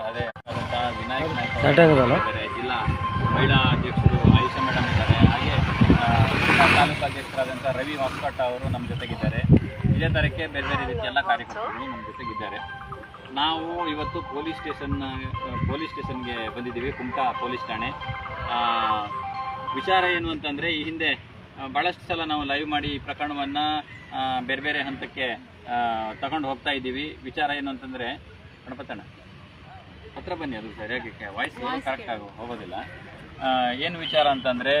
ಅದೇ ವಿನಾಯಕ್ ಜಿಲ್ಲಾ ಮಹಿಳಾ ಅಧ್ಯಕ್ಷರು ಆಯುಷಾ ಮೇಡಮ್ ಇದ್ದಾರೆ. ಹಾಗೆ ತಾಲೂಕು ಅಧ್ಯಕ್ಷರಾದಂಥ ರವಿ ಹೊಸಕಟ್ಟ ಅವರು ನಮ್ಮ ಜೊತೆಗಿದ್ದಾರೆ. ಇದೇ ಥರಕ್ಕೆ ಬೇರೆ ಬೇರೆ ರೀತಿಯ ಎಲ್ಲ ಕಾರ್ಯಕರ್ತರು ನಮ್ಮ ಜೊತೆಗಿದ್ದಾರೆ. ನಾವು ಇವತ್ತು ಪೊಲೀಸ್ ಸ್ಟೇಷನ್ ಪೊಲೀಸ್ ಸ್ಟೇಷನ್ಗೆ ಬಂದಿದ್ದೀವಿ ಕುಮಟಾ ಪೊಲೀಸ್ ಠಾಣೆ. ಆ, ವಿಚಾರ ಏನು ಅಂತಂದರೆ ಈ ಹಿಂದೆ ಭಾಳಷ್ಟು ಸಲ ನಾವು ಲೈವ್ ಮಾಡಿ ಈ ಪ್ರಕರಣವನ್ನು ಬೇರೆ ಬೇರೆ ಹಂತಕ್ಕೆ ತಗೊಂಡು ಹೋಗ್ತಾ ಇದ್ದೀವಿ. ವಿಚಾರ ಏನು ಅಂತಂದರೆ ಗಣಪತಣ್ಣ ಹತ್ರ ಬನ್ನಿ ಅದು ಸರಿಯಾಗಿ ವಾಯ್ಸ್ ಕರೆಕ್ಟ್ ಆಗಿ ಹೋಗೋದಿಲ್ಲ. ಏನು ವಿಚಾರ ಅಂತಂದರೆ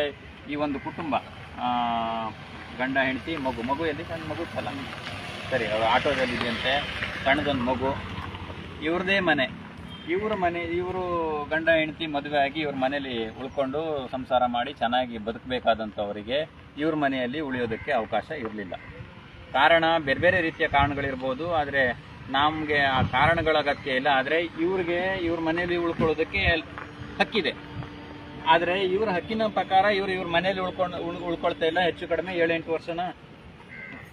ಈ ಒಂದು ಕುಟುಂಬ ಗಂಡ ಹೆಂಡತಿ ಮಗು ಮಗು ಎಲ್ಲಿ ಸಣ್ಣ ಮಗು ಸಲ ಸರಿ ಅವರು ಆಟೋದಲ್ಲಿ ಇದೆಯಂತೆ. ಸಣ್ಣದೊಂದು ಮಗು. ಇವ್ರದೇ ಮನೆ. ಇವರು ಮನೆ ಇವರು ಗಂಡ ಹೆಂಡತಿ ಮದುವೆ ಆಗಿ ಇವ್ರ ಮನೇಲಿ ಉಳ್ಕೊಂಡು ಸಂಸಾರ ಮಾಡಿ ಚೆನ್ನಾಗಿ ಬದುಕಬೇಕಾದಂಥವರಿಗೆ ಇವ್ರ ಮನೆಯಲ್ಲಿ ಉಳಿಯೋದಕ್ಕೆ ಅವಕಾಶ ಇರಲಿಲ್ಲ. ಕಾರಣ ಬೇರೆ ಬೇರೆ ರೀತಿಯ ಕಾರಣಗಳಿರ್ಬೋದು ಆದರೆ ನಮಗೆ ಆ ಕಾರಣಗಳ ಅಗತ್ಯ ಇಲ್ಲ. ಆದರೆ ಇವ್ರಿಗೆ ಇವ್ರ ಮನೆಯಲ್ಲಿ ಉಳ್ಕೊಳ್ಳೋದಕ್ಕೆ ಹಕ್ಕಿದೆ. ಆದರೆ ಇವ್ರ ಹಕ್ಕಿನ ಪ್ರಕಾರ ಇವ್ರು ಇವ್ರ ಮನೇಲಿ ಉಳ್ಕೊಂಡು ಉಳ್- ಉಳ್ಕೊಳ್ತಾ ಇಲ್ಲ. ಹೆಚ್ಚು ಕಡಿಮೆ ಏಳೆಂಟು ವರ್ಷನ,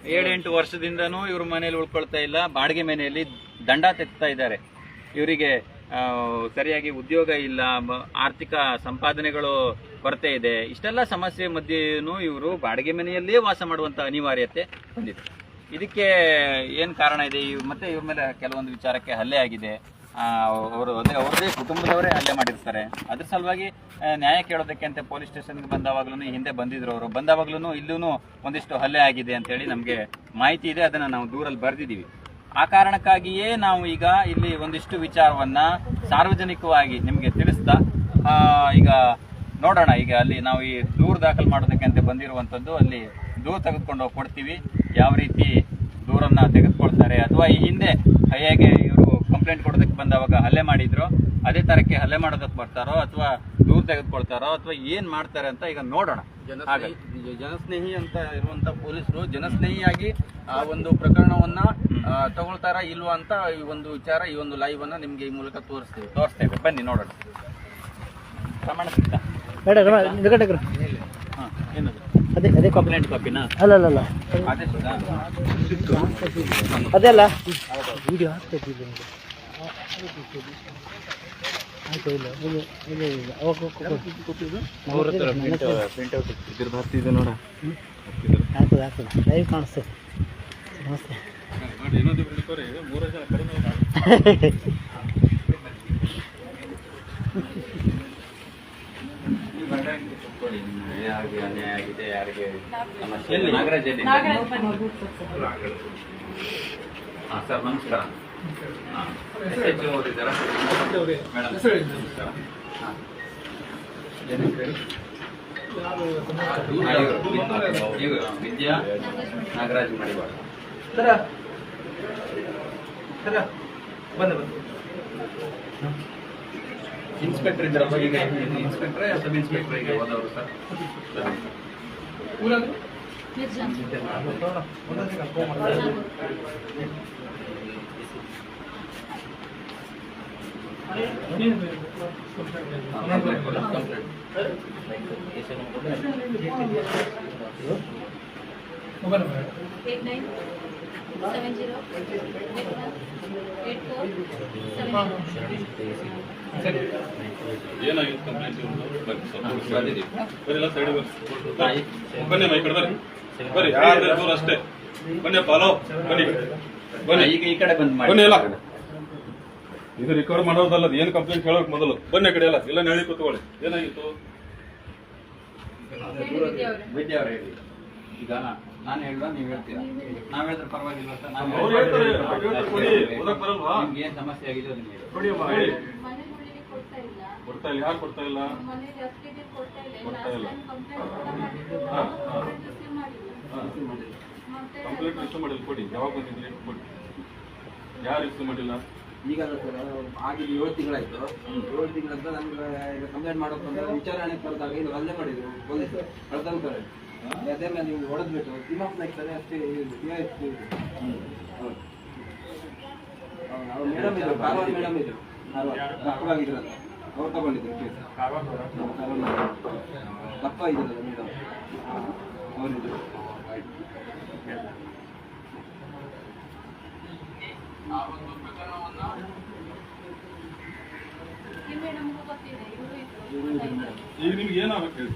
ಏಳೆಂಟು ವರ್ಷದಿಂದನೂ ಇವ್ರ ಮನೇಲಿ ಉಳ್ಕೊಳ್ತಾ ಇಲ್ಲ. ಬಾಡಿಗೆ ಮನೆಯಲ್ಲಿ ದಂಡ ತೆಗ್ತಾ ಇದ್ದಾರೆ. ಇವರಿಗೆ ಸರಿಯಾಗಿ ಉದ್ಯೋಗ ಇಲ್ಲ ಆರ್ಥಿಕ ಸಂಪಾದನೆಗಳು ಕೊರತೆ ಇದೆ. ಇಷ್ಟೆಲ್ಲ ಸಮಸ್ಯೆ ಮಧ್ಯೆನೂ ಇವರು ಬಾಡಿಗೆ ಮನೆಯಲ್ಲೇ ವಾಸ ಮಾಡುವಂಥ ಅನಿವಾರ್ಯತೆ ಹೊಂದಿದೆ ಇದಕ್ಕೆ ಏನು ಕಾರಣ ಇದೆ? ಇವ್- ಮತ್ತೆ ಇವ್ರ ಮೇಲೆ ಕೆಲವೊಂದು ವಿಚಾರಕ್ಕೆ ಹಲ್ಲೆ ಆಗಿದೆ. ಅವರು ಅದೇ ಅವರದೇ ಕುಟುಂಬದವರೇ ಹಲ್ಲೆ ಮಾಡಿರ್ತಾರೆ. ಅದ್ರ ಸಲುವಾಗಿ ನ್ಯಾಯ ಕೇಳೋದಕ್ಕೆ ಅಂತ ಪೊಲೀಸ್ ಸ್ಟೇಷನ್ಗೆ ಬಂದಾವಾಗ್ಲೂ ಹಿಂದೆ ಬಂದಿದ್ರು ಅವರು. ಬಂದಾವಾಗ್ಲೂ ಇಲ್ಲೂ ಒಂದಿಷ್ಟು ಹಲ್ಲೆ ಆಗಿದೆ ಅಂತೇಳಿ ನಮಗೆ ಮಾಹಿತಿ ಇದೆ. ಅದನ್ನು ನಾವು ದೂರಲ್ಲಿ ಬರೆದಿದ್ದೀವಿ. ಆ ಕಾರಣಕ್ಕಾಗಿಯೇ ನಾವು ಈಗ ಇಲ್ಲಿ ಒಂದಿಷ್ಟು ವಿಚಾರವನ್ನ ಸಾರ್ವಜನಿಕವಾಗಿ ನಿಮಗೆ ತಿಳಿಸ್ತಾ ಈಗ ನೋಡೋಣ. ಈಗ ಅಲ್ಲಿ ನಾವು ಈ ದೂರು ದಾಖಲು ಮಾಡೋದಕ್ಕೆ ಅಂತ ಬಂದಿರುವಂಥದ್ದು ಅಲ್ಲಿ ದೂರು ತೆಗೆದುಕೊಂಡು ಕೊಡ್ತೀವಿ. ಯಾವ ರೀತಿ ದೂರನ್ನ ತೆಗೆದುಕೊಳ್ತಾರೆ ಅಥವಾ ಈ ಹಿಂದೆ ಹೇಗೆ ಇವರು ಕಂಪ್ಲೇಂಟ್ ಕೊಡೋದಕ್ಕೆ ಬಂದವಾಗ ಹಲ್ಲೆ ಮಾಡಿದ್ರು ಅದೇ ತರಕ್ಕೆ ಹಲ್ಲೆ ಮಾಡೋದಕ್ಕೆ ಬರ್ತಾರೋ ಅಥವಾ ದೂರ ತೆಗೆದುಕೊಳ್ತಾರೋ ಅಥವಾ ಏನ್ ಮಾಡ್ತಾರೆ ಅಂತ ಈಗ ನೋಡೋಣ. ಜನಸ್ನೇಹಿ ಜನಸ್ನೇಹಿ ಅಂತ ಇರುವಂತ ಪೊಲೀಸರು ಜನಸ್ನೇಹಿಯಾಗಿ ಆ ಒಂದು ಪ್ರಕರಣವನ್ನ ತಗೊಳ್ತಾರ ಇಲ್ವಾ ಅಂತ ಈ ಒಂದು ವಿಚಾರ ಈ ಒಂದು ಲೈವ್ ಅನ್ನ ನಿಮ್ಗೆ ಈ ಮೂಲಕ ತೋರಿಸ್ತೀವಿ. ತೋರಿಸ್ತೇವೆ. ಬನ್ನಿ ನೋಡೋಣ. ಪ್ರಮಾಣ ಸಿಗ್ತ ಬೇಡ ರಮ ನಿಕಟ ಹಾ ಏನದು ಅದೇ ಅದೇ ಕಾಪಿ ಕಂಪ್ಲೇಂಟ್ ಕಾಪಿನಾ ಅಲ್ಲ ಅಲ್ಲ ಅಲ್ಲ. ಅದೇ ಅಲ್ಲ. ವಿಡಿಯೋ ನಿಮಗೆ. ಆಯ್ತು ಇಲ್ಲ ಇದು ಇದು ಅವಾಗ ಕೊಟ್ಟಿದ್ದು ಹಾಕೋದು ಹಾಕೋದು ಲೈವ್ ಕಾಣಿಸ್ತದೆ ನಮಸ್ತೆ ನೀವು ಗಂಡ ಹೆಂಡ್ತಿ ಕೂತ್ಕೊಳ್ಳಿ. ನಿಮ್ಗೆ ಯಾರಿಗೆ ಅನ್ಯಾಯ ಆಗಿದೆ ಯಾರಿಗೆ ಸಮಸ್ಯೆ? ನಾಗರಾಜ್? ಹಾ, ಸರ್ ನಮಸ್ಕಾರ ಹಾ. SHO ಅವ್ರು ಇದ್ದಾರಾ? ಮೇಡಮ್, ನಮಸ್ಕಾರ. ಹಾಂ. ವಿದ್ಯಾ ನಾಗರಾಜ್ ಮಡಿವಾಳ ಸರ ಸರ ಬಂದ ಬಂದ ಇನ್ಸ್ಪೆಕ್ಟರ್ ಇದ್ದಾರಪ್ಪ ಈಗ ಇನ್ಸ್ಪೆಕ್ಟ್ರೇ ಸಬ್ ಇನ್ಸ್ಪೆಕ್ಟರ್ ಈಗ ಹೋದವರು sir eight nine seven zero eight ಏನಾಗಿತ್ತು ಕಂಪ್ಲೇಂಟ್ ಬರ್ರಿ ಬರೀಲ್ಲ ಸೈಡ್ ಬರ್ರಿ ಬನ್ನಿ. ಕಡೆ ಬರ್ರಿ ಬರ್ರಿ ಯಾರು ದೂರ ಅಷ್ಟೇ. ಬನ್ನಿ ಅಪ್ಪ ಬನ್ನಿ. ಬನ್ನಿ. ಈಗ ಈ ಕಡೆ ಬಂದ್ ಬನ್ನಿ ಎಲ್ಲ. ಇದು ರಿಕವರ್ ಮಾಡೋದಲ್ಲ ಏನು ಕಂಪ್ಲೇಂಟ್ ಹೇಳೋಕೆ ಮೊದಲು? ಬನ್ನಿ ಆ ಕಡೆ ಎಲ್ಲ. ಎಲ್ಲ ಹೇಳಿ ಕೂತ್ಕೊಳ್ಳಿ. ಏನಾಗಿತ್ತು? ಹೇಳಿ. ಈಗ ನಾನು ಹೇಳುವ ನೀವು ಹೇಳ್ತೀರಾ? ನಾವ್ ಹೇಳಿದ್ರೆ ಪರವಾಗಿಲ್ಲ ಸರ್? ನಾವು ಹೇಳ್ತಾರೆ, ಕೊಡಿ, ಬರಲ್ವಾ? ನಿಮ್ಗೆ ಏನ್ ಸಮಸ್ಯೆ ಆಗಿದೆ ಅದನ್ನ ಹೇಳಿ. ಕೊಡ್ತಾ ಇಲ್ಲ ಕೊಡ್ತಾ ಇಲ್ಲ ಯಾರು ಕೊಡ್ತಾ ಇಲ್ಲ? ಕೊಡ್ತಾ ಇಲ್ಲ. ಕಂಪ್ಲೇಂಟ್ ಕೂಡ ಮಾಡಿದ್ರು ಹಾ, ಹಾ. ರಿಸೀವ್ ಮಾಡಿಲ್ಲ ಕೊಡಿ. ಯಾವಾಗ ಬಂದಿದ್ರಿ? ಕೊಡಿ. ಯಾರು ರಿಸೀವ್ ಮಾಡಿಲ್ಲ? ಈಗ ಆಗಿದ್ದು ಏಳು ತಿಂಗಳಾಯ್ತು. ಏಳು ತಿಂಗಳಂತ ನಮ್ಗೆ ಈಗ ಕಂಪ್ಲೇಂಟ್ ಮಾಡೋಕೆ ಬಂದ್ರೆ ವಿಚಾರಣೆ ಕರೆದಾಗ ಇದು ಹಲ್ಲೆ ಮಾಡಿದ್ರು ಪೊಲೀಸರು. ಕಳ್ತಂತಾರೆ ಅದೇ ಮೇಲೆ ನೀವು ಹೊಡೆದ್ಬಿಟ್ಟು ದಿಮಾಕ್ ನಾಯ್ತಾರೆ ಅಷ್ಟೇ ಅವ್ರು ಮೇಡಮ್ ಇದ್ರು ಕಾರವಾರ ಮೇಡಮ್ ಇದ್ರು. ಅವ್ರು ತಗೊಂಡಿದ್ರು ಕೇಸ್. ದಪ್ಪ ಇದ್ರಲ್ಲ ಮೇಡಮ್. ಅವರಿದ್ರು. ಆ ಒಂದು ಪ್ರಕರಣವನ್ನ ಗೊತ್ತಿದೆ ಇವರು ಇದ್ರು. ಈಗ ನಿಮ್ಗೆ ಏನಾಗಬೇಕು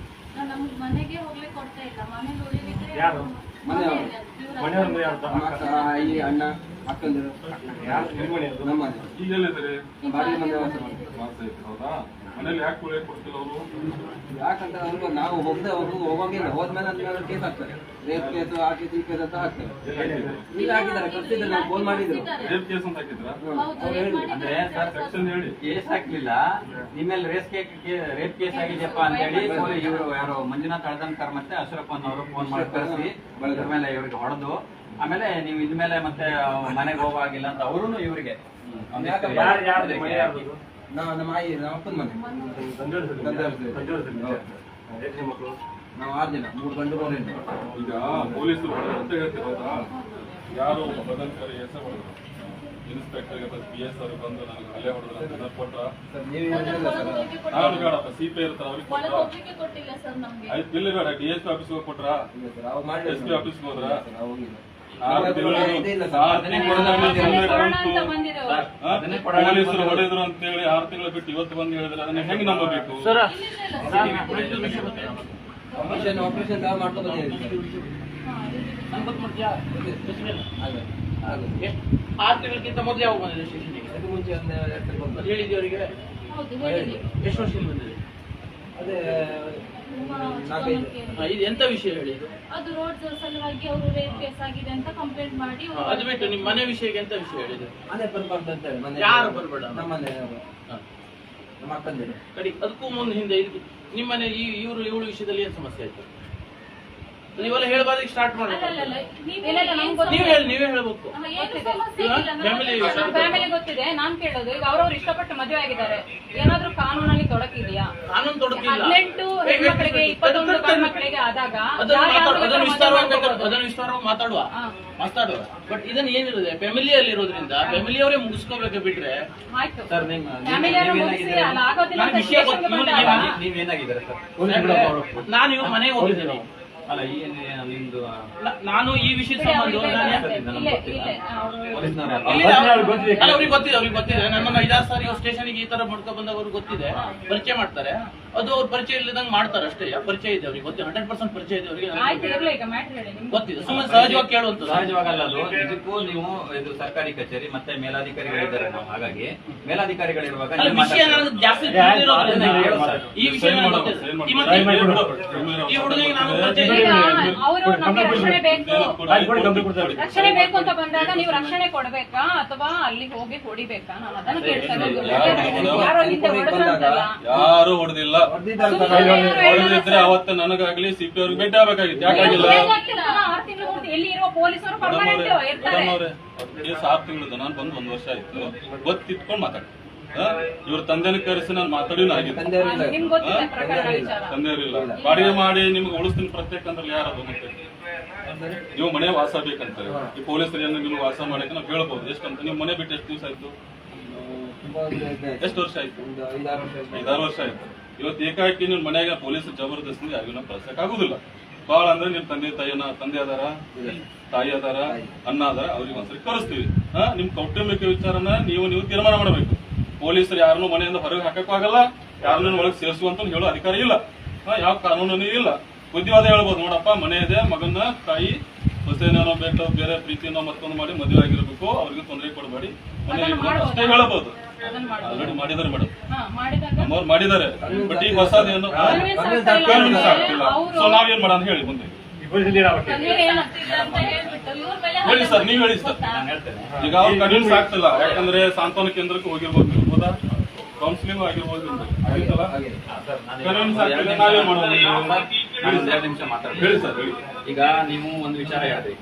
ನಮ್ಗ್ ಮನೆಗೆ ಹೋಗ್ಲಿಕ್ಕೆ ಕೊಡ್ತಾ ಇಲ್ಲ. ಮನೇಲಿ ಉಳಿಲಿಕ್ಕೆ ಯಾರು? ಮನೆಯವರು. ಅಕ್ಕ. ಈ ಅಣ್ಣ ಅಕ್ಕಂದಿರು. ಯಾರು? ನಿಮ್ಮ ಮನೆ ಅದು? ನಮ್ಮ ಮನೆ ಈಗ ಬಾಡಿಗೆ ಮನೆ ವಾಸ ಮಾಡ್ತಾರೆ ವಾಸ ಐತೆ ಹೌದಾ? ಮನೇಲಿ ಯಾಕೆ ಕುಳಿಯಕ್ಕೆ ಕೊಡ್ತಿಲ್ಲ ಅವರು? ಯಾಕಂತ ಅವ್ರು ನಾವು ಹೋಗದೆ ಅವರು ಹೋಗಂಗಿಲ್ಲ. ಹೋದ್ಮೇಲೆ ಅಂತ ಕೇಸ್ ಹಾಕ್ತಾರೆ ರೇಪ್ ಕೇಸ್ ಆ ಕೇಸ್ ಈ ಕೇಸ್ ಅಂತ ಹಾಕ್ತಾರೆ ಈಗ ಹಾಕಿದ್ದಾರೆ ಕರ್ಸಿದ್ರೆ ನಾವು ಫೋನ್ ಮಾಡಿದ್ರು. ರೇಪ್ ಕೇಸ್ ಅಂತ ಹಾಕಿದ್ರ. ಅಂದ್ರೆ ಸರ್. ಸೆಕ್ಷನ್ ಹೇಳಿ. ಕೇಸ್ ಹಾಕ್ಲಿಲ್ಲ. ನಿಮ್ಮೇಲೆ ರೇಸ್ ರೇಪ್ ಕೇಸ್ ಆಗಿದೆಯಪ್ಪ ಅಂತ ಹೇಳಿ ಇವರು ಯಾರು ಮಂಜುನಾಥ್ ಅಳದನ್ಕರ್ ಮತ್ತೆ ಅಶ್ರಪ್ಪನ್ ಅವರು ಫೋನ್ ಮಾಡಿ ಕರೆಸಿ ಇದ್ರ ಮೇಲೆ ಇವ್ರಿಗೆ ಹೊಡೆದು ಆಮೇಲೆ ನೀವು ಇದ್ಮೇಲೆ ಮತ್ತೆ ಮನೆಗೆ ಹೋಗುವಾಗಿಲ್ಲ ಅಂತ ಅವರು ಇವರಿಗೆ. ಯಾರು ಯಾರು? ನಾವು ನಮ್ಮ ಆಯಿ ನಮ್ಮ ಅಪ್ಪನ ಮನೆ. ಮಕ್ಕಳು ನಾವು ಆರು ಜನ ಮೂರು ಗಂಡು ಮೂರು ಹೆಣ್ಣು. ಈಗ ಪೊಲೀಸರು ಅಂತ ಹೇಳ್ತೀರ ಹೌದಾ ಯಾರು ಹೆಸರು ಇನ್ಸ್ಪೆಕ್ಟರ್ಗೆ ಪಿ ಎಸ್ ಅವರು ಬಂದು ನನಗೆ ಹಲ್ಲೆ ಹೊಡೆದ್ರು ಅಂತ ನೆನಪು ಕೊಟ್ರ. ನಾನು ಬೇಡಪ್ಪ ಸಿ ಪಿ ಇರ್ತಾರೆ ಅವ್ರಿಗೆ ಕೊಟ್ರ? ಹೋಗ್ಲಿಕ್ಕೆ ಕೊಟ್ಟಿಲ್ಲ ಸರ್ ನಮ್ಗೆ. ಆಯ್ತು ಇಲ್ಲಿ ಬೇಡ ಡಿ ಎಸ್ ಪಿ ಆಫೀಸ್ಗೆ ಹೋಗಿ ಕೊಟ್ರ? ಎಸ್ ಪಿ ಆಫೀಸ್ಗೆ ಹೋದ್ರ? ಪೊಲೀಸರು ಹೊಡೆದ್ರು ಅಂತ ಹೇಳಿ ಆರು ತಿಂಗಳು ಬಿಟ್ಟು ಇವತ್ತು ಬಂದು ಹೇಳಿದ್ರೆ ಅದನ್ನ ಹೆಂಗ್ ನಂಬಬೇಕು? ಆಪರೇಷನ್ ಆರು ತಿಂಗಳಕ್ಕಿಂತ ಮೊದಲು ಯಾವಾಗ ಬಂದಿದೆ ಸ್ಟೇಷನ್ಗೆ? ಅದು ಮುಂಚೆ ಒಂದು ಎರಡು ಸಲ ಬಂದು ಅದು ಅವರಿಗೆ. ಹೌದು ಹೇಳಿದೆ ಎಷ್ಟು ವರ್ಷದಿಂದ ಬಂದಿದೆ? ಅದೇ ಇದು ಎಂತ ವಿಷಯ ಹೇಳಿದ್ರು ಅದು ರೋಡ್ ಸಲುವಾಗಿ ಅವರು ರೇಪ್ ಕೇಸ್ ಆಗಿದೆ ಅಂತ ಕಂಪ್ಲೇಂಟ್ ಮಾಡಿ ಅದು ಬಿಟ್ಟು ನಿಮ್ಮ ಮನೆ ವಿಷಯಕ್ಕೆ ಎಂತ ವಿಷಯ ಹೇಳಿದ್ರು ಮನೆ ಬರ್ಬಾರ್ದು ಅಂತ ಹೇಳಿ ಮನೆ ಯಾರು ಬರ್ಬೇಡ? ನಮ್ಮ ಹಾ. ನಮ್ಮ ಅಕ್ಕಂದಿರು. ಕಡಿ ಅದಕ್ಕೂ ಮುಂದೆ ಹಿಂದೆ ನಿಮ್ಮನೆ ನಿಮ್ಮ ಮನೆ ಈ ಇವರು ಇವಳು ವಿಷಯದಲ್ಲಿ ಏನು ಸಮಸ್ಯೆ ಆಯ್ತು? ನೀವೆಲ್ಲ ಹೇಳಬಾರ್ದು ಸ್ಟಾರ್ಟ್ ಮಾಡಿ. ನೀವ್ ಹೇಳಿ ನೀವೇ ಹೇಳ್ಬೇಕು. ಫ್ಯಾಮಿಲಿ ಫ್ಯಾಮಿಲಿ ಗೊತ್ತಿದೆ. ನಾನ್ ಕೇಳೋದು. ಈಗ ಅವ್ರವ್ರು ಇಷ್ಟಪಟ್ಟು ಮದುವೆ ಆಗಿದ್ದಾರೆ. ಏನಾದ್ರೂ ಕಾನೂನಲ್ಲಿ ತೊಡಕಿದೆಯಾ? ಕಾನೂನು ತೊಡಕಿಲ್ಲ. ಹದಿನೆಂಟು ಹೆಣ್ಮಕ್ಳಿಗೆ ಇಪ್ಪತ್ತೊಂದು ಮಕ್ಕಳಿಗೆ ಆದಾಗ ಅದನ್ನು ವಿಸ್ತಾರವಾಗಿ ಅದನ್ನು ವಿಸ್ತಾರವಾಗಿ ಮಾತಾಡುವ. ಮಾತಾಡುವ. ಬಟ್ ಇದನ್ನ ಏನಿರುತ್ತೆ? ಫ್ಯಾಮಿಲಿಯಲ್ಲಿ ಇರೋದ್ರಿಂದ ಫ್ಯಾಮಿಲಿಯವರೇ ಮುಗಿಸ್ಕೋಬೇಕು ಬಿಟ್ರೆ. ಆಯ್ತು. ಸರ್ ನಿಮ್ಮ ನೀವೇನಾಗಿದ್ದಾರೆ ಸರ್? ನಾನು ಇವ್ ಮನೆಗೆ ಹೋಗಿದ್ದೀನಿ ಅಲ್ಲ ನಿಮ್ದು ನಾನು ಈ ವಿಷಯ ಸಂಬಂಧ ಅವ್ರಿಗೆ ಗೊತ್ತಿದೆ ಅವ್ರಿಗೆ ಗೊತ್ತಿದೆ. ನಮ್ಮ ಐದಾರು ಸಾರಿ ಸ್ಟೇಷನ್ಗೆ ಈ ತರ ಮಾಡ್ಕೊ ಬಂದಾಗ ಅವ್ರಿಗೆ ಗೊತ್ತಿದೆ ಪರಿಚಯ ಮಾಡ್ತಾರೆ. ಅದು ಅವ್ರ ಪರಿಚಯ ಇಲ್ಲದಂಗ್ ಮಾಡ್ತಾರೆ ಅಷ್ಟೇ. ಪರಿಚಯ ಇದೆ ಅವ್ರಿಗೆ ಗೊತ್ತಿದೆ ಹಂಡ್ರೆಡ್ ಪರ್ಸೆಂಟ್ ಪರಿಚಯ ಇದೆ ಅವರಿಗೆ. ಆಯ್ತು ಇರ್ಲಿ ಈಗ ಮ್ಯಾಟ್ರ್ ಹೇಳಿ ನಿಮ್ಗೆ. ಗೊತ್ತಿದೆ. ಸುಮ್ಮನೆ ಸಹಜವಾಗಿ ಕೇಳುವಂತ ಸಹಜವಾಗಲ್ಲ ಅದು ಇದಕ್ಕೂ ನೀವು ಇದು ಸರ್ಕಾರಿ ಕಚೇರಿ ಮತ್ತೆ ಮೇಲಾಧಿಕಾರಿಗಳಿದ್ದಾರೆ ನಾವು ಹಾಗಾಗಿ ಮೇಲಾಧಿಕಾರಿಗಳಿರುವಾಗ ವಿಷಯ ನನಗೆ ಜಾಸ್ತಿ ಈ ವಿಷಯ. ಈ ಹುಡುಗಿಗೆ ನಾನು ಪರಿಚಯ. ಅವರು ನಮ್ಗೆ ರಕ್ಷಣೆ ಬೇಕು. ಕೊಡಿ. ರಕ್ಷಣೆ ಬೇಕು ಅಂತ ಬಂದಾಗ ನೀವು ರಕ್ಷಣೆ ಕೊಡ್ಬೇಕಾ ಅಥವಾ ಅಲ್ಲಿ ಹೋಗಿ ಹೊಡಿಬೇಕಾ? ನಾನು ಅದನ್ನ ಕೇಳ್ತಾ ಇರೋದು. ಯಾರೋ ಹಿಂದೆ ಹೊಡೆದ್ರು ಯಾರು ಹೊಡೆದಿಲ್ಲ? ಹೊಡೆದಿದ್ರೆ ಅವತ್ತು ನನಗಾಗ್ಲಿ ಸಿ ಪಿ ಅವ್ರಿಗೆ ಭೇಟಿ ಆಗ್ಬೇಕಾಗಿತ್ತು. ಯಾಕಾಗಿಲ್ಲ ಆರು ತಿಂಗಳು ಪೂರ್ತಿ ಎಲ್ಲಿ ಇರುವ ಪೊಲೀಸರು ಪರ್ಮನೆಂಟ್ ಇರ್ತಾರೆ. ಮೇಡಮ್ನವ್ರೆ, ಕೇಸ್ ಆರು ತಿಂಗಳದ ನಾನು ಬಂದು ಒಂದ್ ವರ್ಷ ಆಯ್ತು. ಗೊತ್ತಿಟ್ಕೊಂಡು ಮಾತಾಡಿ ಇವ್ರ ತಂದೆನ ಕರೆಸಿ ನಾನು ಮಾತಾಡಿನೂ ಆಗಿದೆ ತಂದೆಯವರಿಲ್ಲ ನಿಮ್ಗೆ ಗೊತ್ತಿದೆ ಪ್ರಕರಣ ವಿಚಾರ. ತಂದೆಯವರಿಲ್ಲ ಬಾಡಿಗೆ ಮಾಡಿ ನಿಮ್ಗೆ ಉಳಿಸ್ತೀನಿ ಪ್ರತ್ಯೇಕ ಅಂದ್ರೆ ಯಾರ ಮತ್ತೆ ನೀವು ಮನೆ ವಾಸ ಬೇಕಂತಾರೆ. ಈ ಪೊಲೀಸರು ಏನು ನೀವು ವಾಸ ಮಾಡಕ್ಕೆ ನಾವು ಹೇಳ್ಬೋದು. ಎಷ್ಟಂತ? ನೀವು ಮನೆ ಬಿಟ್ಟು ಎಷ್ಟು ದಿವಸ ಆಯ್ತು? ತುಂಬಾ ಎಷ್ಟು ವರ್ಷ ಆಯ್ತು? ಐದಾರು ವರ್ಷ ಆಯ್ತು. ಐದಾರು ವರ್ಷ ಆಯ್ತು. ಇವತ್ತು ಏಕಾಏಕಿ ನಿಮ್ ಮನ್ಯಾಗ ಪೊಲೀಸ್ ಜಬರ್ದಸ್ತಿ ಯಾರಿಗೂ ನಾವು ಕಳ್ಸಕ್ ಆಗುದಿಲ್ಲ. ಬಾಳ ಅಂದ್ರೆ ನಿಮ್ ತಂದೆ ತಾಯಿನ ತಂದೆ ಅದಾರ? ತಾಯಿ ಅದಾರ? ಅಣ್ಣ ಅದಾರ? ಅವ್ರಿಗೆ ಒಂದ್ಸರಿ ಕರೆಸ್ತೀವಿ. ಹಾ ನಿಮ್ ಕೌಟುಂಬಿಕ ವಿಚಾರನ ನೀವು ನೀವು ತೀರ್ಮಾನ ಮಾಡಬೇಕು. ಪೊಲೀಸರು ಯಾರನ್ನೂ ಮನೆಯಿಂದ ಹೊರಗೆ ಹಾಕಕ್ಕಾಗಲ್ಲ ಆಗಲ್ಲ. ಯಾರನ್ನ ಒಳಗೆ ಸೇರಿಸುವಂತ ಹೇಳೋ ಅಧಿಕಾರ ಇಲ್ಲ. ಯಾವ ಕಾನೂನು ಇಲ್ಲ. ಬುದ್ಧಿವಾದ ಹೇಳ್ಬೋದು ನೋಡಪ್ಪ ಮನೆ ಇದೆ ಮಗನ ತಾಯಿ ಹೊಸೇನೇನೋ ಬೇಕೋ ಬೇರೆ ಪ್ರೀತಿನೋ ಮತ್ತೊಂದು ಮಾಡಿ ಮದುವೆ ಆಗಿರ್ಬೇಕು ಅವ್ರಿಗೆ ತೊಂದರೆ ಕೊಡಬೇಡಿ. ಅಷ್ಟೇ ಹೇಳಬಹುದು ಆಲ್ರೆಡಿ ಮಾಡಿದಾರೆ ಮೇಡಮ್ ನಮ್ಮವ್ರು ಮಾಡಿದ್ದಾರೆ. ಬಟ್ ಈಗ ಹೊಸದೇನು ಆಗ್ತಿಲ್ಲ ಸೊ ನಾವೇನ್ ಮಾಡೋಣ ಹೇಳಿ ಮುಂದೆ. ಅಂದ್ರೆ ಅಂತ ಹೇಳ್ಬಿಟ್ಟು ಇವ್ರ ಮೇಲೆ ಹೇಳಿ ಸರ್ ನೀವ್ ಹೇಳಿ ಸರ್. ನಾನು ಹೇಳ್ತೇನೆ. ಈಗ ಅವ್ರು ಕನ್ವಿನ್ಸ್ ಆಗ್ತಿಲ್ಲ. ಯಾಕಂದ್ರೆ ಸಾಂತ್ವನ ಕೇಂದ್ರಕ್ಕೆ ಹೋಗಿರ್ಬೋದು. ಇರ್ಬೋದಾ ಕೌನ್ಸಿಲಿಂಗ್ ಆಗಿರ್ಬೋದು ಮಾಡೋದು ಹೇಳಿ ಸರ್. ಈಗ ನೀವು ಒಂದು ವಿಚಾರ ಹೇಳಿದ್ರಿ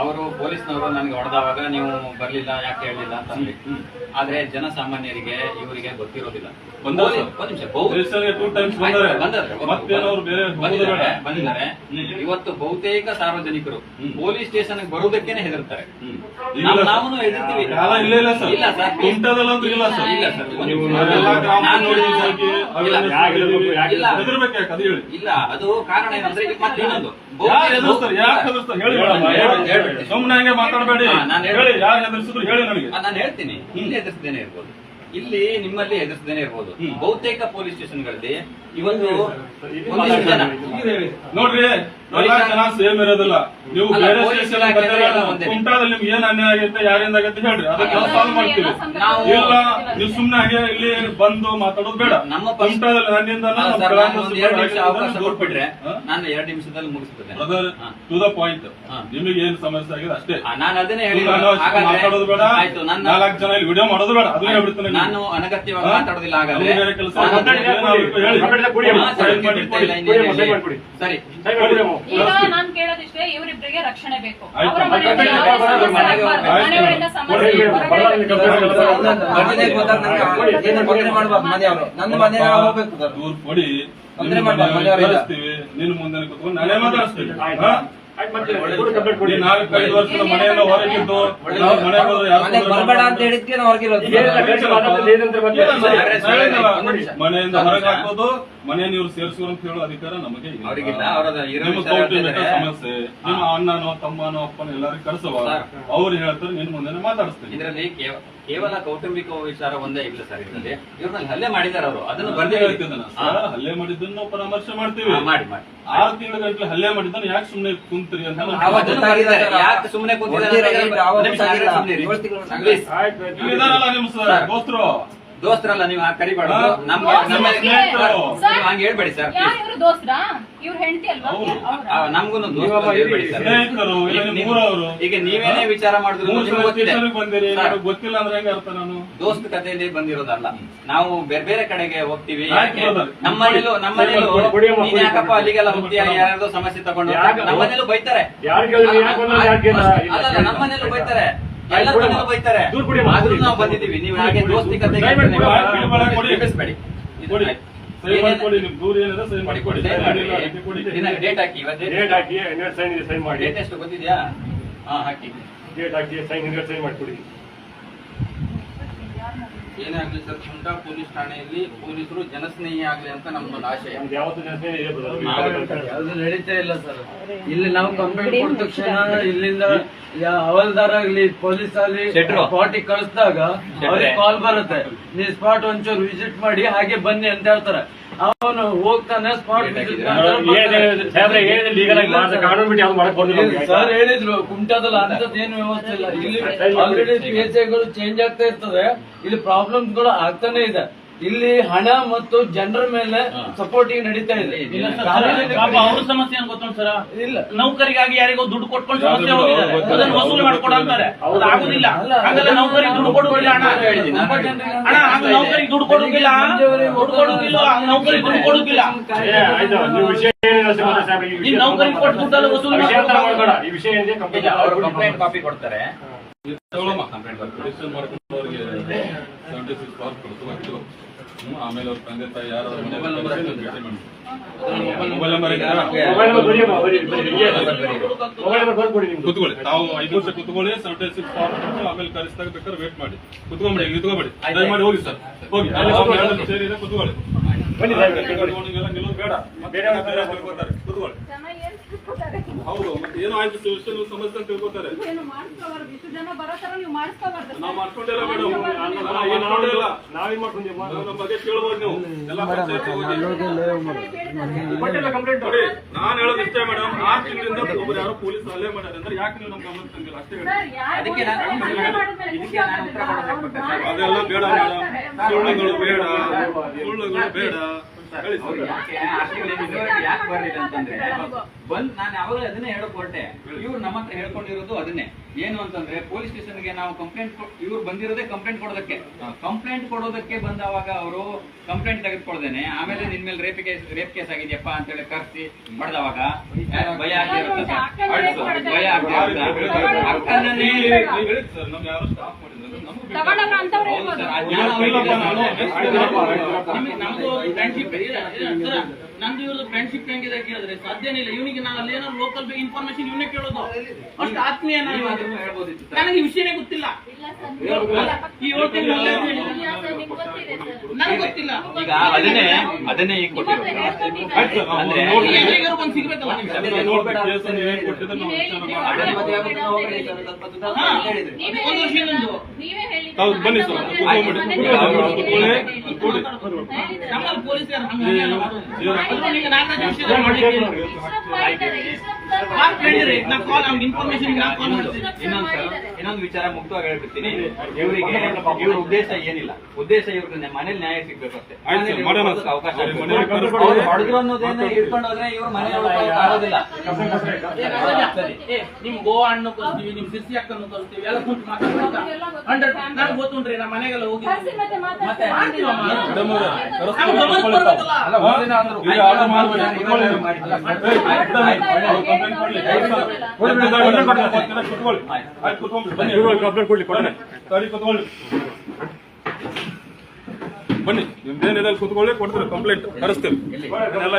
ಅವರು ಪೊಲೀಸ್ನವರು ನನಗೆ ಹೊಡೆದವಾಗ ನೀವು ಬರಲಿಲ್ಲ ಯಾಕೆ ಹೇಳಲಿಲ್ಲ ಅಂತ ಅಂದ್ರಿ ಆದ್ರೆ ಜನಸಾಮಾನ್ಯರಿಗೆ ಇವರಿಗೆ ಗೊತ್ತಿರೋದಿಲ್ಲ. ನಿಮಿಷ ಬಂದಿದ್ದಾರೆ, ಇವತ್ತು ಬಹುತೇಕ ಸಾರ್ವಜನಿಕರು ಪೊಲೀಸ್ ಸ್ಟೇಷನ್ ಬರುವುದಕ್ಕೇನೆ ಹೆದರ್ತಾರೆ. ನಾವು ಹೆದರ್ತೀವಿ. ಇಲ್ಲ ಇಲ್ಲ ಸರ್. ಅದು ಕಾರಣ ಏನಂದ್ರೆ ಮತ್ತೆ ಇನ್ನೊಂದು ಸುಮ್ಮನೆ ಹಂಗೆ ಮಾತಾಡಬೇಡಿ. ಹೇಳಿ. ಯಾರು ಹೆದರ್ಸಿದ್ರು ಹೇಳಿ ನನಗೆ. ನಾನು ಹೇಳ್ತೀನಿ. ಹಿಂದೆ ಹೆದರ್ಸ್ದೇನೆ ಇರ್ಬೋದು. ಇಲ್ಲಿ ನಿಮ್ಮಲ್ಲಿ ಎದುರಿಸದೇನೆ ಇರ್ಬೋದು. ಬಹುತೇಕ ಪೊಲೀಸ್ ಸ್ಟೇಷನ್ಗಳಲ್ಲಿ ಇವತ್ತು ಒಂದಿಷ್ಟು ಜನ. ನೋಡ್ರಿ ಎಲ್ಲಾ ಜನ ಸೇಮ್ ಇರೋದಿಲ್ಲ. ನೀವು ಬೇರೆ ಸ್ಟೇಷನ್ ನಿಮ್ಗೆ ಏನ್ ಅನ್ಯಾಯ ಆಗೈತೆ ಯಾರಿಂದ ಆಗೈತೆ ಹೇಳ್ರಿ. ಅದಕ್ಕೆ ನಾವು ಸಾಲ್ವ್ ಮಾಡ್ತೀವಿ. ಇಲ್ಲ ನೀವು ಸುಮ್ನೆ ಹಾಗೆ ಇಲ್ಲಿ ಬಂದು ಮಾತಾಡೋದು ಬೇಡ. ನಮ್ಮ ಕುಂಟಾದಲ್ಲಿ ನನ್ನಿಂದ ನಾನು ಕೊಟ್ಬಿಟ್ರೆ ಎರಡು ನಿಮಿಷದಲ್ಲಿ ಮುಗಿಸ್ತೇನೆ ಬ್ರದರ್ ಟು ದ ಪಾಯಿಂಟ್ ನಿಮಗೆ ಏನ್ ಸಮಸ್ಯೆ ಆಗಿದೆ ಅಷ್ಟೇ. ನಾನು ಅದನ್ನೇ ಹೇಳಿ ಮಾತಾಡೋದು ಬೇಡ. ಆಯ್ತು ನನ್ನ ನಾಲ್ಕು ಜನ ಇಲ್ಲಿ ವಿಡಿಯೋ ಮಾಡೋದು ಬೇಡ. ಅದನ್ನ ಹೇಳ್ಬಿಡ್ತಾನೆ ನಾನು ಅನಗತ್ಯವಾಗಿ? ಮಾತಾಡೋದಿಲ್ಲ ಹಾಗಾದ್ರೆ ಬೇರೆ ಕೆಲಸ ನಾನು ಹೇಳಿ. ಸರಿ, ಈಗ ನಾನ್ ಕೇಳೋದಿಷ್ಟೇ ಇವರಿಬ್ಬರಿಗೆ ರಕ್ಷಣೆ ಬೇಕು. ಅವರ ಮನೆಯಲ್ಲಿ. ಯಾವುದೇ ಸಮಸ್ಯೆ. ಆಗ್ಬಾರ್ದು. ಸಮಸ್ಯೆ ಹೊರಗಡೆ ನನ್ನ ಮನೆ ನಾವು ಹೋಗ್ಬೇಕು ಸರ್. ದೂರ್ ಕೊಡಿ ತೊಂದ್ರೆ ಮಾಡ್ಬಾರ್ದು, ಮನೆಯವ್ರಿಗೆ ನಿನ್ನ ಮುಂದೆ ಕೂತ್ಕೊಂಡು ನಾನೇ ಮಾತಾಡಿಸ್ತೀವಿ ಹಾ? ಈ ನಾಲ್ಕು ಐದು ವರ್ಷದ ಹೊರಗಿದ್ದು ನಾವು ಬರಬೇಡ ಅಂತ ಹೇಳಿದ್ಕೆ ನಾವು ಹೊರಗಿರೋದು ಮನೆಯಿಂದ ಹೊರಗೆ ಹಾಕೋದು ಮನೆ ಇವ್ರು ಸೇರಿಸುವ ಅಂತ ಹೇಳೋ ಅಧಿಕಾರ ನಮಗೆ ಸಮಸ್ಯೆ ನಿಮ್ಮ ಅಣ್ಣನೋ ತಮ್ಮನೋ ಅಪ್ಪನೋ ಎಲ್ಲರಿಗೂ ಕರೆಸುವ. ಅವ್ರು ಹೇಳ್ತಾರೆ ನಿನ್ ಮುಂದೆ ಮಾತಾಡಿಸ್ತೀನಿ ಇದರಲ್ಲಿ ಕೇವಲ ಕೌಟುಂಬಿಕ ವಿಚಾರ ಒಂದೇ ಇಲ್ಲ ಸರ್ ಇದರಲ್ಲಿ ಇವ್ರನ್ನ ಹಲ್ಲೆ ಮಾಡಿದ್ದಾರೆ ಅವರು ಅದನ್ನು ಬರ್ದೇ ಹೇಳ್ತಿದ್ದಾನೆ ಸರ್, ಹಲ್ಲೆ ಮಾಡಿದ್ದನ್ನು ನಾವು ಪರಾಮರ್ಶೆ ಮಾಡ್ತೀವಿ ಮಾಡಿ ಮಾಡಿ ಆರು ತಿಂಗಳ ಗಂಟೆ ಹಲ್ಲೆ ಮಾಡಿದ್ದನ್ನು ಯಾಕೆ ಸುಮ್ಮನೆ ಕುಂತ್ರಿ ಸುಮ್ಮನೆ ದೋಸ್ತರಲ್ಲ ನೀವು ಹಾಗೆ ಕರಿಬಾರ್ದು. ಹಾ. ನಮ್ಮ ನೀವು ಹಂಗೆ ಹೇಳ್ಬೇಡಿ ಸರ್. ನಮ್ಗೂ ಇವರು ದೋಸ್ತ್ರಾ? ಇವ್ರ ಹೆಂಡತಿ ಅಲ್ವಾ? ಹೌದು. ಅವ್ರಾ? ನಮಗೂ ದೋಸ್ತ ಹೇಳ್ಬೇಡಿ ಸರ್. ಸ್ನೇಹಿತರು ಇಲ್ಲ ಈಗ ನೀವು- ಊರವರು ಈಗ ನೀವೇನೇ ವಿಚಾರ ಮಾಡಿದ್ರು ಮೂರು ನಿಮ್ಗೆ ಸಲ ಗೊತ್ತಿದೆ. ಸ್ಟೇಷನ್ಗೆ ಬಂದಿರಿ. ಸರ್, ನನಗೆ ಗೊತ್ತಿಲ್ಲ ಅಂದ್ರೆ ಹೆಂಗ ಅರ್ಥ ನಾನು? ದೋಸ್ತ್ ಕಥೆಯಲ್ಲಿ ಬಂದಿರೋದಲ್ಲ. ನಾವು ಬೇರೆ ಬೇರೆ ಕಡೆಗೆ ಹೋಗ್ತೀವಿ. ಆಯ್ತು ಯಾಕೆ? brother. ನಮ್ಮ ಮನೇಲೂ ಕೊಡಿ, ಕೊಡಿ ಅಮ್ಮ, ನೀನ್ ಕೊಡಿ. ಯಾಕಪ್ಪ ಅಲ್ಲಿಗೆಲ್ಲ ಹೋಗ್ತೀಯ? ಯಾರ್ಯಾರ್ದೋ ಸಮಸ್ಯೆ ತಗೊಂಡು ನಮ್ಮನೇಲೂ ಬೈತಾರೆ. ಯಾರ್ ಕೇಳಿದ್ರು, ಯಾಕ್ ಬಂದ್ರು, ಯಾಕ್ ಕೇಳಿಲ್ಲ? ಇಲ್ಲ, ಅಲ್ಲಲ್ಲ ನಮ್ಮ ಮನೇಲೂ ಬೈತಾರೆ. ಬೈತಾರೆ. ನಾವು ಬಂದಿದ್ದೀವಿ. ನೀವು ಹಾಗೆ ದೋಸ್ತಿ ಕತೆ ಡೇಟ್ ಹಾಕಿ ಡೇಟ್ ಹಾಕಿ ಸೈನ್ ಸೈನ್ ಮಾಡಿ. ಡೇಟ್ ಎಷ್ಟು ಗೊತ್ತಿದ್ಯಾ? ಹಾ ಹಾಕಿ. ಡೇಟ್ ಹಾಕಿ ಸೈನ್ ಸೈನ್ ಮಾಡಿಕೊಡಿ. ಏನೇ ಆಗಲಿ ಸರ್ ಕುಂಟಾ ಪೊಲೀಸ್ ಠಾಣೆಯಲ್ಲಿ ಪೊಲೀಸರು ಜನಸ್ನೇಹಿ ಆಗಲಿ ಅಂತ ನಮ್ದೊಂದು ಆಶಯ. ನಡೀತಾ ಇಲ್ಲ ಸರ್. ಇಲ್ಲಿ ನಾವು ಕಂಪ್ಲೇಂಟ್ ಕೊಟ್ಟ ತಕ್ಷಣ ಇಲ್ಲಿಂದ ಹವಾಲ್ದಾರ್ ಆಗ್ಲಿ ಪೊಲೀಸ್ ಆಗ್ಲಿ ಪಾರ್ಟಿ ಸ್ಪಾಟಿಗೆ ಕಳಿಸಿದಾಗ ಅವ್ರಿಗೆ ಕಾಲ್ ಬರುತ್ತೆ. ನೀವು ಸ್ಪಾಟ್ ಒಂಚೂರು ವಿಸಿಟ್ ಮಾಡಿ ಹಾಗೆ ಬನ್ನಿ ಅಂತ ಹೇಳ್ತಾರೆ. ಅವನು ಹೋಗ್ತಾನೆ ಸ್ಪಾಟ್? ಸರ್ ಹೇಳಿದ್ರು? ಕುಮಟಾದಲ್ಲಿ ಅಂತದ್ದು ಏನು ವ್ಯವಸ್ಥೆ ಇಲ್ಲ. ಇಲ್ಲಿ ಆಲ್ರೆಡಿ ಪಿ ಎಸ್ ಐಗಳು ಚೇಂಜ್ ಆಗ್ತಾ ಇರ್ತದೆ. ಇಲ್ಲಿ ಪ್ರಾಬ್ಲಮ್ಸ್ಗಳು ಆಗ್ತಾನೆ ಇದೆ. ಇಲ್ಲಿ ಹಣ ಮತ್ತು ಜನರ ಮೇಲೆ ಸಪೋರ್ಟಿಂಗ್ ನಡೀತಾ ಇದೆ. ಪಾಪ ಅವ್ರ ಸಮಸ್ಯೆ ಏನ್ ಗೊತ್ತ ಸರ್? ಇಲ್ಲ. ನೌಕರಿಗಾಗಿ ಯಾರಿಗೋ ದುಡ್ಡು ಕೊಟ್ಕೊಂಡು ಸಮಸ್ಯೆ ಹೋಗಿದ್ದಾರೆ. ಅದನ್ನ ವಸೂಲಿ ಮಾಡ್ಕೊಡ ಅಂತಾರೆ ಅದು ಆಗುದಿಲ್ಲ. ಹಾಗಲ್ಲ ನೌಕರಿಗೆ ದುಡ್ಡು ಕೊಡುವುದಿಲ್ಲ ಅಣ್ಣ. ಹಂಗ ನೌಕರಿಗೆ ದುಡ್ಡು ಕೊಡುಗಿಲ್ಲ ದುಡ್ಡು ಕೊಡುಗಿಲ್ಲ ನೌಕರಿ ದುಡ್ಡು ಕೊಡುಗಿಲ್ಲ ಈ ನೌಕರಿ ನೌಕರಿಗೆ ಕೊಟ್ಟು ದುಡ್ಡೆಲ್ಲ ವಸೂಲಿ ಮಾಡ್ಕೊಡು. ಈ ವಿಷಯ ಕಂಪ್ಲೇಂಟ್ ಕಂಪ್ಲೇಂಟ್ ಕಾಪಿ ಕೊಡ್ತಾರೆ. ಕಂಪ್ಲೇಂಟ್ ಕಾಪಿ ರಿಜಿಸ್ಟರ್ ಮಾಡ್ಕೊಂಡು ಅವ್ರಿಗೆ ಸೆವೆಂಟಿ ಸಿಕ್ಸ್ ಪಾಸ್ ಕೊಡ್ತು ಹ್ಮ್, ಆಮೇಲೆ ಅವ್ರ ತಂದೆ ತಾಯಿ ಯಾರು ಮೊಬೈಲ್ ನಂಬರ್ ಕುತ್ಕೊಳ್ಳಿ. ತಾವು ಐದು ವರ್ಷ ಕುತ್ಕೊಳ್ಳಿ ಸೆವೆಂಟಿ ಸಿಕ್ಸ್ ಫಾರ್ಮ್ ಕೊಟ್ಟು ಆಮೇಲೆ ಕರೆಸಿದಾಗ ಬೇಕಾದ್ರೆ ವೇಟ್ ಮಾಡಿ. ಕುತ್ಕೊಂಬಿಡಿ ನಿಂತ್ಕೊಂಬಿಡಿ ಮಾಡಿ ಹೋಗಿ ಸರ್. ಹೋಗಿ. ಇದೆ ಕುತ್ಕೊಳ್ಳಿ. ಬೇಡ. ಕುತ್ಕೊಳ್ಳಿ. ಹೌದು ಮತ್ತೆ ಏನೋ ಆಯ್ತು ಸಮಸ್ಯೆ ಅಂತ ತಿಳ್ಕೊತಾರೆ ಏನು ಮಾಡಿಸ್ಕೋಬಾರ್ದು ಇಷ್ಟು ಜನ ಬರೋ ತರ ನೀವು ಮಾಡಿಸ್ಕೋಬಾರ್ದು ನಾವು ಮಾಡ್ಕೊಂಡಿಲ್ಲ ಮೇಡಮ್ ಏನು ನಾವು ಮಾಡ್ಕೊಂಡಿಲ್ಲ ನಾವೇನ್ ನಾವು ನಮ್ಮ ಬಗ್ಗೆ ಕೇಳ್ಬೋದು ನೀವು ಎಲ್ಲ ಪಂಚಾಯ್ತಿ ಹೋಗಿ ಕೊಟ್ಟಿಲ್ಲ ಕಂಪ್ಲೇಂಟ್ ನೋಡಿ ನಾನು ಹೇಳೋದು ಇಷ್ಟೇ ಮೇಡಮ್ ಆರು ತಿಂಗಳಿಂದ ಒಬ್ರು ಯಾರೋ ಪೊಲೀಸ್ ಅಲ್ಲೇ ಮಾಡ್ಯಾರ ಅಂದ್ರೆ ಯಾಕೆ ನೀವು ನಮ್ಮ ಗಮನ ತಂದಿಲ್ಲ ಅಷ್ಟೇ ಅದಕ್ಕೆ. ಅದೆಲ್ಲ ಬೇಡ ಮೇಡಮ್ ಸುಳ್ಳುಗಳು ಬೇಡ ಸುಳ್ಳುಗಳು ಬೇಡ ಯಾಕೆ ಬರ್ಲಿಲ್ಲ ಅಂತಂದ್ರೆ ಬಂದ್ ನಾನು ಯಾವಾಗಲೂ ಅದನ್ನೇ ಹೇಳಕ್ ಹೊರಟೆ ಇವ್ರು ನಮ್ಮ ಹತ್ರ ಹೇಳ್ಕೊಂಡಿರೋದು ಅದನ್ನೇ ಏನು ಅಂತಂದ್ರೆ ಪೊಲೀಸ್ ಸ್ಟೇಷನ್ಗೆ ನಾವು ಕಂಪ್ಲೇಂಟ್ ಇವ್ರು ಬಂದಿರೋದೇ ಕಂಪ್ಲೇಂಟ್ ಕೊಡೋದಕ್ಕೆ ಕಂಪ್ಲೇಂಟ್ ಕೊಡೋದಕ್ಕೆ ಬಂದವಾಗ ಅವರು ಕಂಪ್ಲೇಂಟ್ ತೆಗೆದುಕೊಳ್ದೇನೆ ಆಮೇಲೆ ನಿನ್ ಮೇಲೆ ರೇಪ್ ಕೇಸ್ ರೇಪ್ ಕೇಸ್ ಆಗಿದೆಯಪ್ಪ ಅಂತ ಹೇಳಿ ಕರ್ಸಿ ಮಾಡಿದವಾಗ ಭಯ ಭಯ ಆಗಿರುತ್ತೆ ತಗೊಂಡವ್ರು ಅಂತವ್ರು ನಮ್ದು ಫ್ರೆಂಡ್ಶಿಪ್ ನಂದು ಇವ್ರದ್ದು ಫ್ರೆಂಡ್ಶಿಪ್ ಹೆಂಗಿದೆ ಕೇಳಿದ್ರೆ ಸಾಧ್ಯನೇ ಇಲ್ಲ. ಇವನಿಗೆ ನಾವು ಅಲ್ಲಿ ಏನಾದ್ರು ಲೋಕಲ್ ಇನ್ಫಾರ್ಮೇಶನ್ ಇವನೇ ಕೇಳೋದು. ಅಷ್ಟು ಆತ್ಮೀಯ. ನನಗೆ ಈ ವಿಷಯನೇ ಗೊತ್ತಿಲ್ಲ. ಇಲ್ಲ ಸರ್, ಈ ಸರ್. ನನಗೆ ಗೊತ್ತಿಲ್ಲ. ಈಗ ಅದನ್ನೇ ಅದನ್ನೇ ಈಗ ಕೊಟ್ಟಿರೋ ಬಂದು ಸಿಗ್ಬೇಕಲ್ಲ ಒಂದು ವರ್ಷ ಹೌದು ಬನ್ನಿ ಸರ್ ಕೂತ್ಕೊಳ್ಳಿ ಇನ್ನೊಂದು ಸರ್ ವಿಚಾರ ಮುಕ್ತವಾಗಿ ಹೇಳ್ಬಿಡ್ತೀನಿ. ಇವರಿಗೆ ಇವ್ರ ಉದ್ದೇಶ ಏನಿಲ್ಲ. ಉದ್ದೇಶ ಇವ್ರಿಗೆ ಮನೇಲಿ ನ್ಯಾಯ ಸಿಗ್ಬೇಕಷ್ಟೇ. ಸರ್, ಅವಕಾಶ ಹೊಡೆದ್ರು ಅನ್ನೋದೇನು ಇಟ್ಕೊಂಡು ಹೋದ್ರೆ ಇವ್ರು ಮನೆ ಆಗೋದಿಲ್ಲ. ಏ, ನಿಮ್ ಗೋವಾ ಹಣ್ಣು ಕಲ್ತೀವಿ ನಿಮ್ ಸಿಸಿ ಅಕ್ಕನ್ನು ಕಲ್ತೀವಿ ಎಲ್ಲ ಕುಂತು ಮಾತಾಡ್ತಾ ಹಂಡ್ರೆಡ್ ನಾನು ಗೊತ್ತುಂಟ್ರಿ ನಮ್ಮ ಮನೆಗೆಲ್ಲ ಹೋಗಿ ಮತ್ತೆ ಕಂಪ್ಲೇಂಟ್ ಕೊಡ್ಲಿ. ಕಂಪ್ಲೇಂಟ್ ಕೊಡೋಣ ಬನ್ನಿ ನಿಮ್ದೇನಿದೆ ಕೂತ್ಕೊಳ್ಳಿ ಕೊಡ್ತೀವಿ ಕಂಪ್ಲೇಂಟ್ ಕರೆಸ್ತೀವಿ ಇದನ್ನೆಲ್ಲ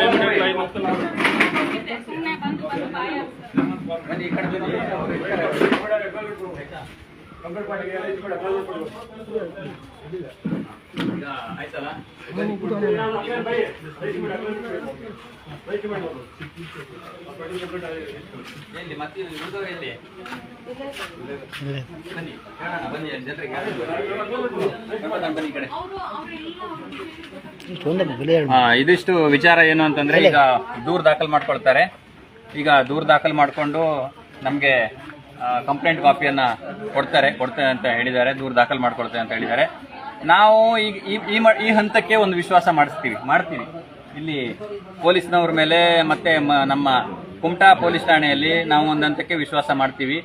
ಈಗ ಆಯ್ತಲ್ಲ ಎಲ್ಲಿ ಮತ್ತೆ ಉಳಿದವರು ಎಲ್ಲಿ ಬನ್ನಿ ಹೇಳೋಣ ಬನ್ನಿ ಜನರಿಗೆ. ಬನ್ನಿ ಕಡೆ ಇದಿಷ್ಟು ವಿಚಾರ ಏನು ಅಂತಂದ್ರೆ ಈಗ ದೂರ ದಾಖಲು ಮಾಡ್ಕೊಳ್ತಾರೆ. ಈಗ ದೂರ ದಾಖಲು ಮಾಡಿಕೊಂಡು ನಮಗೆ ಕಂಪ್ಲೇಂಟ್ ಕಾಪಿಯನ್ನ ಕೊಡ್ತಾರೆ. ಕೊಡ್ತೇವೆ ಅಂತ ಹೇಳಿದ್ದಾರೆ. ದೂರ ದಾಖಲು ಮಾಡ್ಕೊಳ್ತೇವೆ ಅಂತ ಹೇಳಿದ್ದಾರೆ. ನಾವು ಈಗ ಈ- ಈ ಹಂತಕ್ಕೆ ಒಂದು ವಿಶ್ವಾಸ ಮಾಡಿಸ್ತೀವಿ ಮಾಡ್ತೀವಿ. ಇಲ್ಲಿ ಪೊಲೀಸ್ನವ್ರ ಮೇಲೆ ಮತ್ತೆ ನಮ್ಮ ಕುಮಟಾ ಪೊಲೀಸ್ ಠಾಣೆಯಲ್ಲಿ ನಾವು ಒಂದು ಹಂತಕ್ಕೆ ವಿಶ್ವಾಸ ಮಾಡ್ತೀವಿ.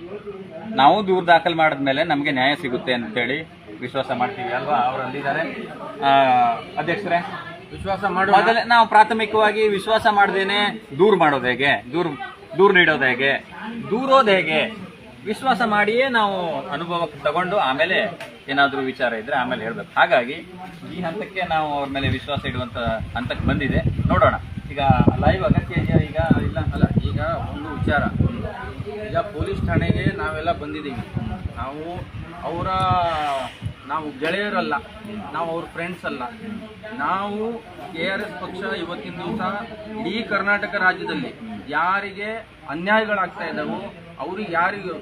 ನಾವು ದೂರು ದಾಖಲು ಮಾಡಿದ್ಮೇಲೆ ನಮಗೆ ನ್ಯಾಯ ಸಿಗುತ್ತೆ ಅಂತೇಳಿ ವಿಶ್ವಾಸ ಮಾಡ್ತೀವಿ ಅಲ್ವಾ? ಅವ್ರು ಅಂದಿದ್ದಾರೆ ಅಧ್ಯಕ್ಷರೇ? ವಿಶ್ವಾಸ ಮಾಡು ಮೊದಲೇ ನಾವು ಪ್ರಾಥಮಿಕವಾಗಿ ವಿಶ್ವಾಸ ಮಾಡ್ದೇನೆ ದೂರು ಮಾಡೋದು ಹೇಗೆ? ದೂರ್ ದೂರ್ ನೀಡೋದು ಹೇಗೆ? ದೂರೋದು ಹೇಗೆ? ವಿಶ್ವಾಸ ಮಾಡಿಯೇ ನಾವು ಅನುಭವಕ್ಕೆ ತಗೊಂಡು ಆಮೇಲೆ ಏನಾದರೂ ವಿಚಾರ ಇದ್ರೆ ಆಮೇಲೆ ಹೇಳ್ಬೇಕು. ಹಾಗಾಗಿ ಈ ಹಂತಕ್ಕೆ ನಾವು ಅವ್ರ ಮೇಲೆ ವಿಶ್ವಾಸ ಇಡುವಂತ ಹಂತಕ್ಕೆ ಬಂದಿದೆ. ನೋಡೋಣ. ಈಗ ಲೈವ್ ಅಗತ್ಯ ಇದೆಯಾ? ಈಗ ಇಲ್ಲ ಅಲ್ಲ ಈಗ ಒಂದು ವಿಚಾರ. ಈಗ ಪೊಲೀಸ್ ಠಾಣೆಗೆ ನಾವೆಲ್ಲ ಬಂದಿದ್ದೀವಿ. ನಾವು ಅವರ ನಾವು ಗೆಳೆಯರಲ್ಲ, ನಾವು ಅವ್ರ ಫ್ರೆಂಡ್ಸ್ ಅಲ್ಲ. ನಾವು ಕೆ ಆರ್ ಎಸ್ ಪಕ್ಷ ಇವತ್ತಿನ ದಿವಸ ಇಡೀ ಕರ್ನಾಟಕ ರಾಜ್ಯದಲ್ಲಿ ಯಾರಿಗೆ ಅನ್ಯಾಯಗಳಾಗ್ತಾ ಇದ್ದಾವೋ, ಅವ್ರಿಗೆ ಯಾರಿಗೆ